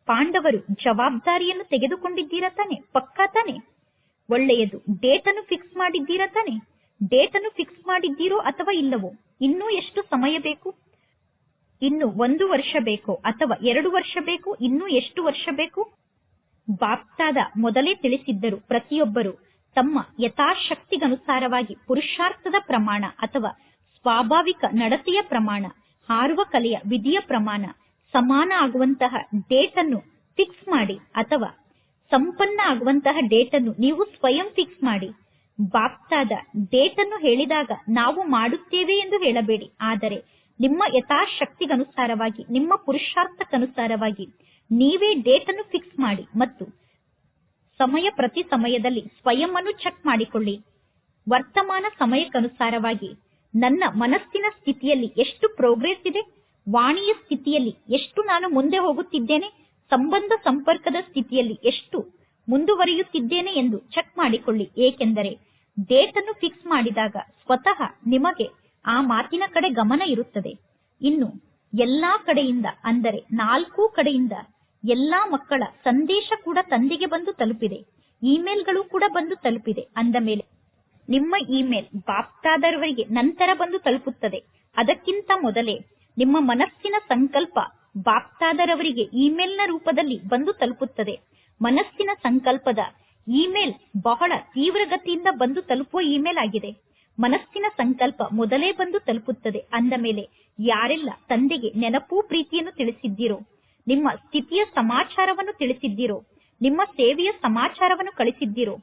ಪಾಂಡವರು ಜವಾಬ್ದಾರಿಯನ್ನು ತೆಗೆದುಕೊಂಡಿದ್ದೀರಾ ತಾನೆ? ಪಕ್ಕಾ ತಾನೆ? ಒಳ್ಳೆಯದು ಡೇಟ್ ಅನ್ನು ಫಿಕ್ಸ್ ಮಾಡಿದ್ದೀರಾ ತಾನೆ? ಡೇಟ್ ಅನ್ನು ಫಿಕ್ಸ್ ಮಾಡಿದ್ದೀರೋ ಅಥವಾ ಇಲ್ಲವೋ? ಇನ್ನೂ ಎಷ್ಟು ಸಮಯ ಬೇಕು? ಇನ್ನು ಒಂದು ವರ್ಷ ಬೇಕು ಅಥವಾ ಎರಡು ವರ್ಷ ಬೇಕು? ಇನ್ನೂ ಎಷ್ಟು ವರ್ಷ ಬೇಕು? ಬಾಪ್ತಾದ ಮೊದಲೇ ತಿಳಿಸಿದ್ದರು ಪ್ರತಿಯೊಬ್ಬರು ತಮ್ಮ ಯಥಾಶಕ್ತಿಗನುಸಾರವಾಗಿ ಪುರುಷಾರ್ಥದ ಪ್ರಮಾಣ ಅಥವಾ ಸ್ವಾಭಾವಿಕ ನಡತೆಯ ಪ್ರಮಾಣ. ಹಾರುವ ಕಲೆಯ ವಿಧಿಯ ಪ್ರಮಾಣ ಸಮಾನ ಆಗುವಂತಹ ಡೇಟ್ ಅನ್ನು ಫಿಕ್ಸ್ ಮಾಡಿ ಅಥವಾ ಸಂಪನ್ನ ಆಗುವಂತಹ ಡೇಟ್ ಅನ್ನು ನೀವು ಸ್ವಯಂ ಫಿಕ್ಸ್ ಮಾಡಿ. ಬಾಪ್ತಾದ ಡೇಟ್ ಅನ್ನು ಹೇಳಿದಾಗ ನಾವು ಮಾಡುತ್ತೇವೆ ಎಂದು ಹೇಳಬೇಡಿ. ಆದರೆ ನಿಮ್ಮ ಯಥಾಶಕ್ತಿಗನುಸಾರವಾಗಿ, ನಿಮ್ಮ ಪುರುಷಾರ್ಥಕ್ಕನುಸಾರವಾಗಿ ನೀವೇ ಡೇಟ್ ಅನ್ನು ಫಿಕ್ಸ್ ಮಾಡಿ ಮತ್ತು ಸಮಯ ಪ್ರತಿ ಸಮಯದಲ್ಲಿ ಸ್ವಯಂ ಅನ್ನು ಚೆಕ್ ಮಾಡಿಕೊಳ್ಳಿ. ವರ್ತಮಾನ ಸಮಯಕ್ಕನುಸಾರವಾಗಿ ನನ್ನ ಮನಸ್ಸಿನ ಸ್ಥಿತಿಯಲ್ಲಿ ಎಷ್ಟು ಪ್ರೋಗ್ರೆಸ್ ಇದೆ, ವಾಣಿಯ ಸ್ಥಿತಿಯಲ್ಲಿ ಎಷ್ಟು ನಾನು ಮುಂದೆ ಹೋಗುತ್ತಿದ್ದೇನೆ, ಸಂಬಂಧ ಸಂಪರ್ಕದ ಸ್ಥಿತಿಯಲ್ಲಿ ಎಷ್ಟು ಮುಂದುವರಿಯುತ್ತಿದ್ದೇನೆ ಎಂದು ಚೆಕ್ ಮಾಡಿಕೊಳ್ಳಿ. ಏಕೆಂದರೆ ಡೇಟ್ ಅನ್ನು ಫಿಕ್ಸ್ ಮಾಡಿದಾಗ ಸ್ವತಃ ನಿಮಗೆ ಆ ಮಾತಿನ ಕಡೆ ಗಮನ ಇರುತ್ತದೆ. ಇನ್ನು ಎಲ್ಲಾ ಕಡೆಯಿಂದ, ಅಂದರೆ ನಾಲ್ಕು ಕಡೆಯಿಂದ ಎಲ್ಲಾ ಮಕ್ಕಳ ಸಂದೇಶ ಕೂಡ ತಂದೆಗೆ ಬಂದು ತಲುಪಿದೆ. ಇಮೇಲ್ಗಳು ಕೂಡ ಬಂದು ತಲುಪಿದೆ. ಅಂದ ಮೇಲೆ ನಿಮ್ಮ ಇಮೇಲ್ ಬಾಪ್ತಾದರವರಿಗೆ ನಂತರ ಬಂದು ತಲುಪುತ್ತದೆ. ಅದಕ್ಕಿಂತ ಮೊದಲೇ ನಿಮ್ಮ ಮನಸ್ಸಿನ ಸಂಕಲ್ಪ ಬಾಪ್ತಾದರವರಿಗೆ ಇಮೇಲ್ನ ರೂಪದಲ್ಲಿ ಬಂದು ತಲುಪುತ್ತದೆ. ಮನಸ್ಸಿನ ಸಂಕಲ್ಪದ ಇಮೇಲ್ ಬಹಳ ತೀವ್ರಗತಿಯಿಂದ ಬಂದು ತಲುಪುವ ಇಮೇಲ್ ಆಗಿದೆ. ಮನಸ್ಸಿನ ಸಂಕಲ್ಪ ಮೊದಲೇ ಬಂದು ತಲುಪುತ್ತದೆ. ಅಂದ ಮೇಲೆ ಯಾರೆಲ್ಲ ತಂದೆಗೆ ನೆನಪು ಪ್ರೀತಿಯನ್ನು ತಿಳಿಸಿದ್ದೀರೋ, ನಿಮ್ಮ ಸ್ಥಿತಿಯ ಸಮಾಚಾರವನ್ನು ತಿಳಿಸಿದ್ದೀರೋ, ನಿಮ್ಮ ಸೇವೆಯ ಸಮಾಚಾರವನ್ನು ಕಳಿಸಿದ್ದೀರೋ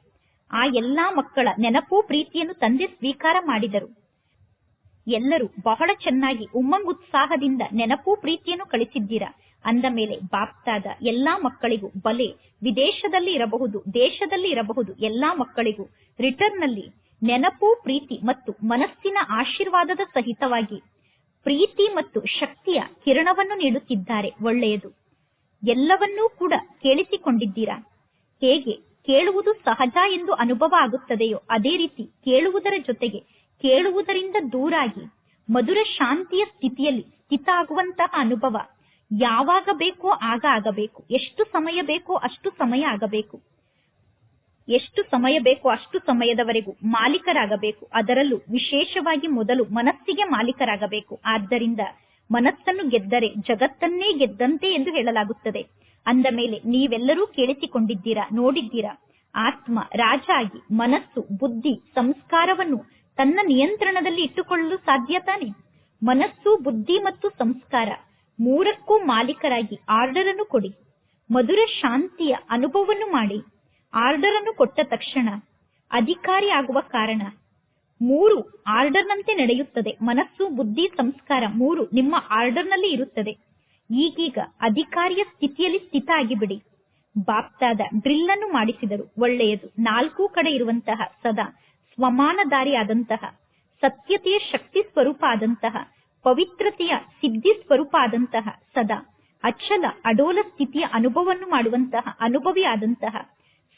ಆ ಎಲ್ಲಾ ಮಕ್ಕಳ ನೆನಪು ಪ್ರೀತಿಯನ್ನು ತಂದೆ ಸ್ವೀಕಾರ ಮಾಡಿದರು. ಎಲ್ಲರೂ ಬಹಳ ಚೆನ್ನಾಗಿ ಉಮ್ಮಂಗುತ್ಸಾಹದಿಂದ ನೆನಪು ಪ್ರೀತಿಯನ್ನು ಕಳಿಸಿದ್ದೀರಾ? ಅಂದ ಮೇಲೆ ಬಾಪ್ತಾದ ಎಲ್ಲಾ ಮಕ್ಕಳಿಗೂ ಬಲೆ, ವಿದೇಶದಲ್ಲಿ ಇರಬಹುದು, ದೇಶದಲ್ಲಿ ಇರಬಹುದು, ಎಲ್ಲಾ ಮಕ್ಕಳಿಗೂ ರಿಟರ್ನ್ನಲ್ಲಿ ನೆನಪು ಪ್ರೀತಿ ಮತ್ತು ಮನಸ್ಸಿನ ಆಶೀರ್ವಾದದ ಸಹಿತವಾಗಿ ಪ್ರೀತಿ ಮತ್ತು ಶಕ್ತಿಯ ಕಿರಣವನ್ನು ನೀಡುತ್ತಿದ್ದಾರೆ ಒಳ್ಳೆಯದು. ಎಲ್ಲವನ್ನೂ ಕೂಡ ಕೇಳಿಸಿಕೊಂಡಿದ್ದೀರಾ? ಹೇಗೆ? ಕೇಳುವುದು ಸಹಜ ಎಂದು ಅನುಭವ ಆಗುತ್ತದೆಯೋ? ಅದೇ ರೀತಿ ಕೇಳುವುದರ ಜೊತೆಗೆ ಕೇಳುವುದರಿಂದ ದೂರಾಗಿ ಮಧುರ ಶಾಂತಿಯ ಸ್ಥಿತಿಯಲ್ಲಿ ಸ್ಥಿತ ಆಗುವಂತಹ ಅನುಭವ ಯಾವಾಗ ಬೇಕೋ ಆಗ ಆಗಬೇಕು. ಎಷ್ಟು ಸಮಯ ಬೇಕೋ ಅಷ್ಟು ಸಮಯ ಆಗಬೇಕು. ಎಷ್ಟು ಸಮಯ ಬೇಕೋ ಅಷ್ಟು ಸಮಯದವರೆಗೂ ಮಾಲೀಕರಾಗಬೇಕು. ಅದರಲ್ಲೂ ವಿಶೇಷವಾಗಿ ಮೊದಲು ಮನಸ್ಸಿಗೆ ಮಾಲೀಕರಾಗಬೇಕು. ಆದ್ದರಿಂದ ಮನಸ್ಸನ್ನು ಗೆದ್ದರೆ ಜಗತ್ತನ್ನೇ ಗೆದ್ದಂತೆ ಎಂದು ಹೇಳಲಾಗುತ್ತದೆ. ಅಂದ ಮೇಲೆ ನೀವೆಲ್ಲರೂ ಕೇಳಿಸಿಕೊಂಡಿದ್ದೀರಾ, ನೋಡಿದ್ದೀರಾ? ಆತ್ಮ ರಾಜ ಆಗಿ ಮನಸ್ಸು, ಬುದ್ಧಿ, ಸಂಸ್ಕಾರವನ್ನು ತನ್ನ ನಿಯಂತ್ರಣದಲ್ಲಿ ಇಟ್ಟುಕೊಳ್ಳಲು ಸಾಧ್ಯ ತಾನೆ? ಮನಸ್ಸು, ಬುದ್ಧಿ ಮತ್ತು ಸಂಸ್ಕಾರ ಮೂರಕ್ಕೂ ಮಾಲೀಕರಾಗಿ ಆರ್ಡರ್ ಅನ್ನು ಕೊಡಿ. ಮಧುರ ಶಾಂತಿಯ ಅನುಭವವನ್ನು ಮಾಡಿ. ಆರ್ಡರ್ ಅನ್ನು ಕೊಟ್ಟ ತಕ್ಷಣ ಅಧಿಕಾರಿ ಆಗುವ ಕಾರಣ. ಮೂರು, ಆರ್ಡರ್ನಂತೆ ನಡೆಯುತ್ತದೆ. ಮನಸ್ಸು, ಬುದ್ಧಿ, ಸಂಸ್ಕಾರ ಮೂರು ನಿಮ್ಮ ಆರ್ಡರ್ನಲ್ಲಿ ಇರುತ್ತದೆ. ಈಗೀಗ ಅಧಿಕಾರಿಯ ಸ್ಥಿತಿಯಲ್ಲಿ ಸ್ಥಿತ ಆಗಿಬಿಡಿ. ಬಾಪ್ತಾದ ಡ್ರಿಲ್ ಅನ್ನು ಮಾಡಿಸಿದರು. ಒಳ್ಳೆಯದು. ನಾಲ್ಕು ಕಡೆ ಇರುವಂತಹ ಸದಾ ಸ್ವಮಾನದಾರಿಯಾದಂತಹ ಸತ್ಯತೆಯ ಶಕ್ತಿ ಸ್ವರೂಪ ಆದಂತಹ ಪವಿತ್ರತೆಯ ಸಿದ್ಧಿ ಸ್ವರೂಪ ಆದಂತಹ ಸದಾ ಅಚ್ಚಲ ಅಡೋಲ ಸ್ಥಿತಿಯ ಅನುಭವವನ್ನು ಮಾಡುವಂತಹ ಅನುಭವಿ ಆದಂತಹ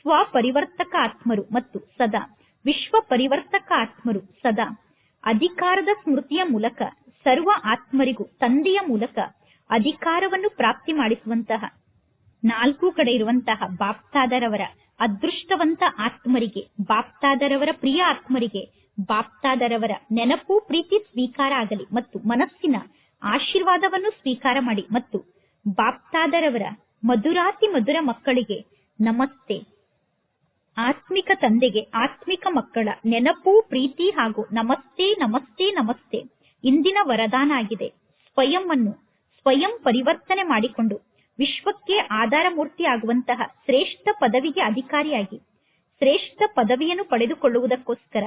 ಸ್ವಪರಿವರ್ತಕ ಆತ್ಮರು ಮತ್ತು ಸದಾ ವಿಶ್ವ ಪರಿವರ್ತಕ ಆತ್ಮರು ಸದಾ ಅಧಿಕಾರದ ಸ್ಮೃತಿಯ ಮೂಲಕ, ಸರ್ವ ಆತ್ಮರಿಗೂ, ತಂದೆಯ ಮೂಲಕ ಅಧಿಕಾರವನ್ನು ಪ್ರಾಪ್ತಿ ಮಾಡಿಸುವಂತಹ, ನಾಲ್ಕು ಕಡೆ ಇರುವಂತಹ ಬಾಪ್ತಾದರವರ ಅದೃಷ್ಟವಂತ ಆತ್ಮರಿಗೆ, ಬಾಪ್ತಾದರವರ ಪ್ರಿಯ ಆತ್ಮರಿಗೆ, ಬಾಪ್ತಾದರವರ ನೆನಪು, ಪ್ರೀತಿ ಸ್ವೀಕಾರ ಆಗಲಿ ಮತ್ತು ಮನಸ್ಸಿನ ಆಶೀರ್ವಾದವನ್ನು ಸ್ವೀಕಾರ ಮಾಡಿ ಮತ್ತು ಬಾಪ್ತಾದರವರ ಮಧುರಾತಿ ಮಧುರ ಮಕ್ಕಳಿಗೆ ನಮಸ್ತೆ. ಆತ್ಮಿಕ ತಂದೆಗೆ ಆತ್ಮಿಕ ಮಕ್ಕಳ ನೆನಪು, ಪ್ರೀತಿ ಹಾಗೂ ನಮಸ್ತೆ ನಮಸ್ತೆ ನಮಸ್ತೆ. ಇಂದಿನ ವರದಾನ ಆಗಿದೆ. ಸ್ವಯಂ ಅನ್ನು ಸ್ವಯಂ ಪರಿವರ್ತನೆ ಮಾಡಿಕೊಂಡು ವಿಶ್ವಕ್ಕೆ ಆಧಾರ ಮೂರ್ತಿ ಆಗುವಂತಹ ಶ್ರೇಷ್ಠ ಪದವಿಗೆ ಅಧಿಕಾರಿಯಾಗಿ ಶ್ರೇಷ್ಠ ಪದವಿಯನ್ನು ಪಡೆದುಕೊಳ್ಳುವುದಕ್ಕೋಸ್ಕರ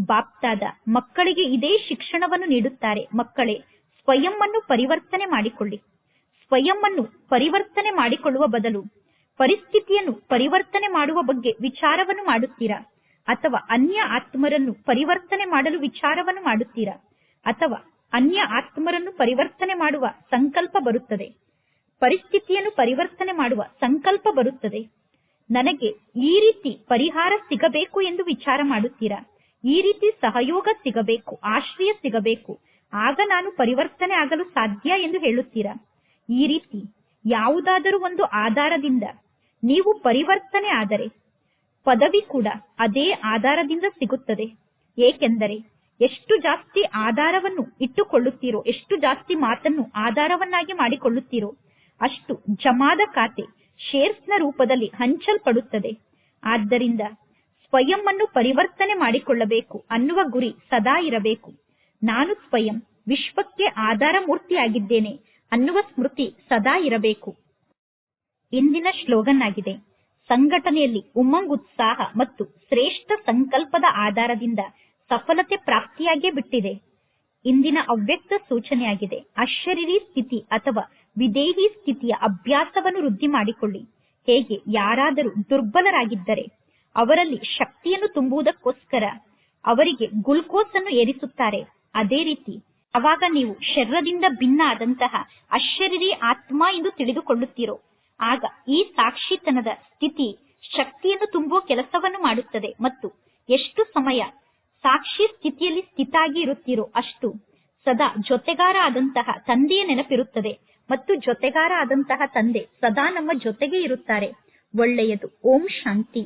ಬಾಪ್ತಾದ ಮಕ್ಕಳಿಗೆ ಇದೇ ಶಿಕ್ಷಣವನ್ನು ನೀಡುತ್ತಾರೆ. ಮಕ್ಕಳೇ, ಸ್ವಯಂ ಅನ್ನು ಪರಿವರ್ತನೆ ಮಾಡಿಕೊಳ್ಳಿ. ಸ್ವಯಂ ಅನ್ನು ಪರಿವರ್ತನೆ ಮಾಡಿಕೊಳ್ಳುವ ಬದಲು ಪರಿಸ್ಥಿತಿಯನ್ನು ಪರಿವರ್ತನೆ ಮಾಡುವ ಬಗ್ಗೆ ವಿಚಾರವನ್ನು ಮಾಡುತ್ತೀರಾ? ಅಥವಾ ಅನ್ಯ ಆತ್ಮರನ್ನು ಪರಿವರ್ತನೆ ಮಾಡಲು ವಿಚಾರವನ್ನು ಮಾಡುತ್ತೀರಾ? ಅಥವಾ ಅನ್ಯ ಆತ್ಮರನ್ನು ಪರಿವರ್ತನೆ ಮಾಡುವ ಸಂಕಲ್ಪ ಬರುತ್ತದೆ. ಪರಿಸ್ಥಿತಿಯನ್ನು ಪರಿವರ್ತನೆ ಮಾಡುವ ಸಂಕಲ್ಪ ಬರುತ್ತದೆ. ನನಗೆ ಈ ರೀತಿ ಪರಿಹಾರ ಸಿಗಬೇಕು ಎಂದು ವಿಚಾರ ಮಾಡುತ್ತೀರಾ? ಈ ರೀತಿ ಸಹಯೋಗ ಸಿಗಬೇಕು, ಆಶ್ರಯ ಸಿಗಬೇಕು. ಆಗ ನಾನು ಪರಿವರ್ತನೆ ಆಗಲು ಸಾಧ್ಯ ಎಂದು ಹೇಳುತ್ತೀರಾ? ಈ ರೀತಿ ಯಾವುದಾದರೂ ಒಂದು ಆಧಾರದಿಂದ ನೀವು ಪರಿವರ್ತನೆ ಆದರೆ ಪದವಿ ಕೂಡ ಅದೇ ಆಧಾರದಿಂದ ಸಿಗುತ್ತದೆ. ಏಕೆಂದರೆ ಎಷ್ಟು ಜಾಸ್ತಿ ಆಧಾರವನ್ನು ಇಟ್ಟುಕೊಳ್ಳುತ್ತೀರೋ, ಎಷ್ಟು ಜಾಸ್ತಿ ಮಾತನ್ನು ಆಧಾರವನ್ನಾಗಿ ಮಾಡಿಕೊಳ್ಳುತ್ತೀರೋ, ಅಷ್ಟು ಜಮಾದ ಖಾತೆ ಶೇರ್ಸ್ನ ರೂಪದಲ್ಲಿ ಹಂಚಲ್ಪಡುತ್ತದೆ. ಆದ್ದರಿಂದ ಸ್ವಯಂ ಅನ್ನು ಪರಿವರ್ತನೆ ಮಾಡಿಕೊಳ್ಳಬೇಕು ಅನ್ನುವ ಗುರಿ ಸದಾ ಇರಬೇಕು. ನಾನು ಸ್ವಯಂ ವಿಶ್ವಕ್ಕೆ ಆಧಾರ ಮೂರ್ತಿಯಾಗಿದ್ದೇನೆ ಅನ್ನುವ ಸ್ಮೃತಿ ಸದಾ ಇರಬೇಕು. ಇಂದಿನ ಶ್ಲೋಗನ್ ಆಗಿದೆ ಸಂಘಟನೆಯಲ್ಲಿ ಉಮಂಗ್ ಉತ್ಸಾಹ ಮತ್ತು ಶ್ರೇಷ್ಠ ಸಂಕಲ್ಪದ ಆಧಾರದಿಂದ ಸಫಲತೆ ಪ್ರಾಪ್ತಿಯಾಗೇ ಬಿಟ್ಟಿದೆ. ಇಂದಿನ ಅವ್ಯಕ್ತ ಸೂಚನೆಯಾಗಿದೆ. ಅಶರೀರಿ ಸ್ಥಿತಿ ಅಥವಾ ವಿದೇಹಿ ಸ್ಥಿತಿಯ ಅಭ್ಯಾಸವನ್ನು ವೃದ್ಧಿ ಮಾಡಿಕೊಳ್ಳಿ. ಹೇಗೆ ಯಾರಾದರೂ ದುರ್ಬಲರಾಗಿದ್ದರೆ ಅವರಲ್ಲಿ ಶಕ್ತಿಯನ್ನು ತುಂಬುವುದಕ್ಕೋಸ್ಕರ ಅವರಿಗೆ ಗ್ಲುಕೋಸ್ ಅನ್ನು ಏರಿಸುತ್ತಾರೆ. ಅದೇ ರೀತಿ ಅವಾಗ ನೀವು ಶರೀರದಿಂದ ಭಿನ್ನ ಆದಂತಹ ಅಶರೀರಿ ಆತ್ಮ ಎಂದು ತಿಳಿದುಕೊಳ್ಳುತ್ತೀರೋ, ಆಗ ಈ ಸಾಕ್ಷಿತನದ ಸ್ಥಿತಿ ಶಕ್ತಿಯನ್ನು ತುಂಬುವ ಕೆಲಸವನ್ನು ಮಾಡುತ್ತದೆ ಮತ್ತು ಎಷ್ಟು ಸಮಯ ಸಾಕ್ಷಿ ಸ್ಥಿತಿಯಲ್ಲಿ ಸ್ಥಿತಾಗಿ ಇರುತ್ತಿರೋ ಅಷ್ಟು ಸದಾ ಜೊತೆಗಾರ ಆದಂತಹ ತಂದೆಯ ನೆನಪಿರುತ್ತದೆ ಮತ್ತು ಜೊತೆಗಾರ ಆದಂತಹ ತಂದೆ ಸದಾ ನಮ್ಮ ಜೊತೆಗೆ ಇರುತ್ತಾರೆ. ಒಳ್ಳೆಯದು. ಓಂ ಶಾಂತಿ.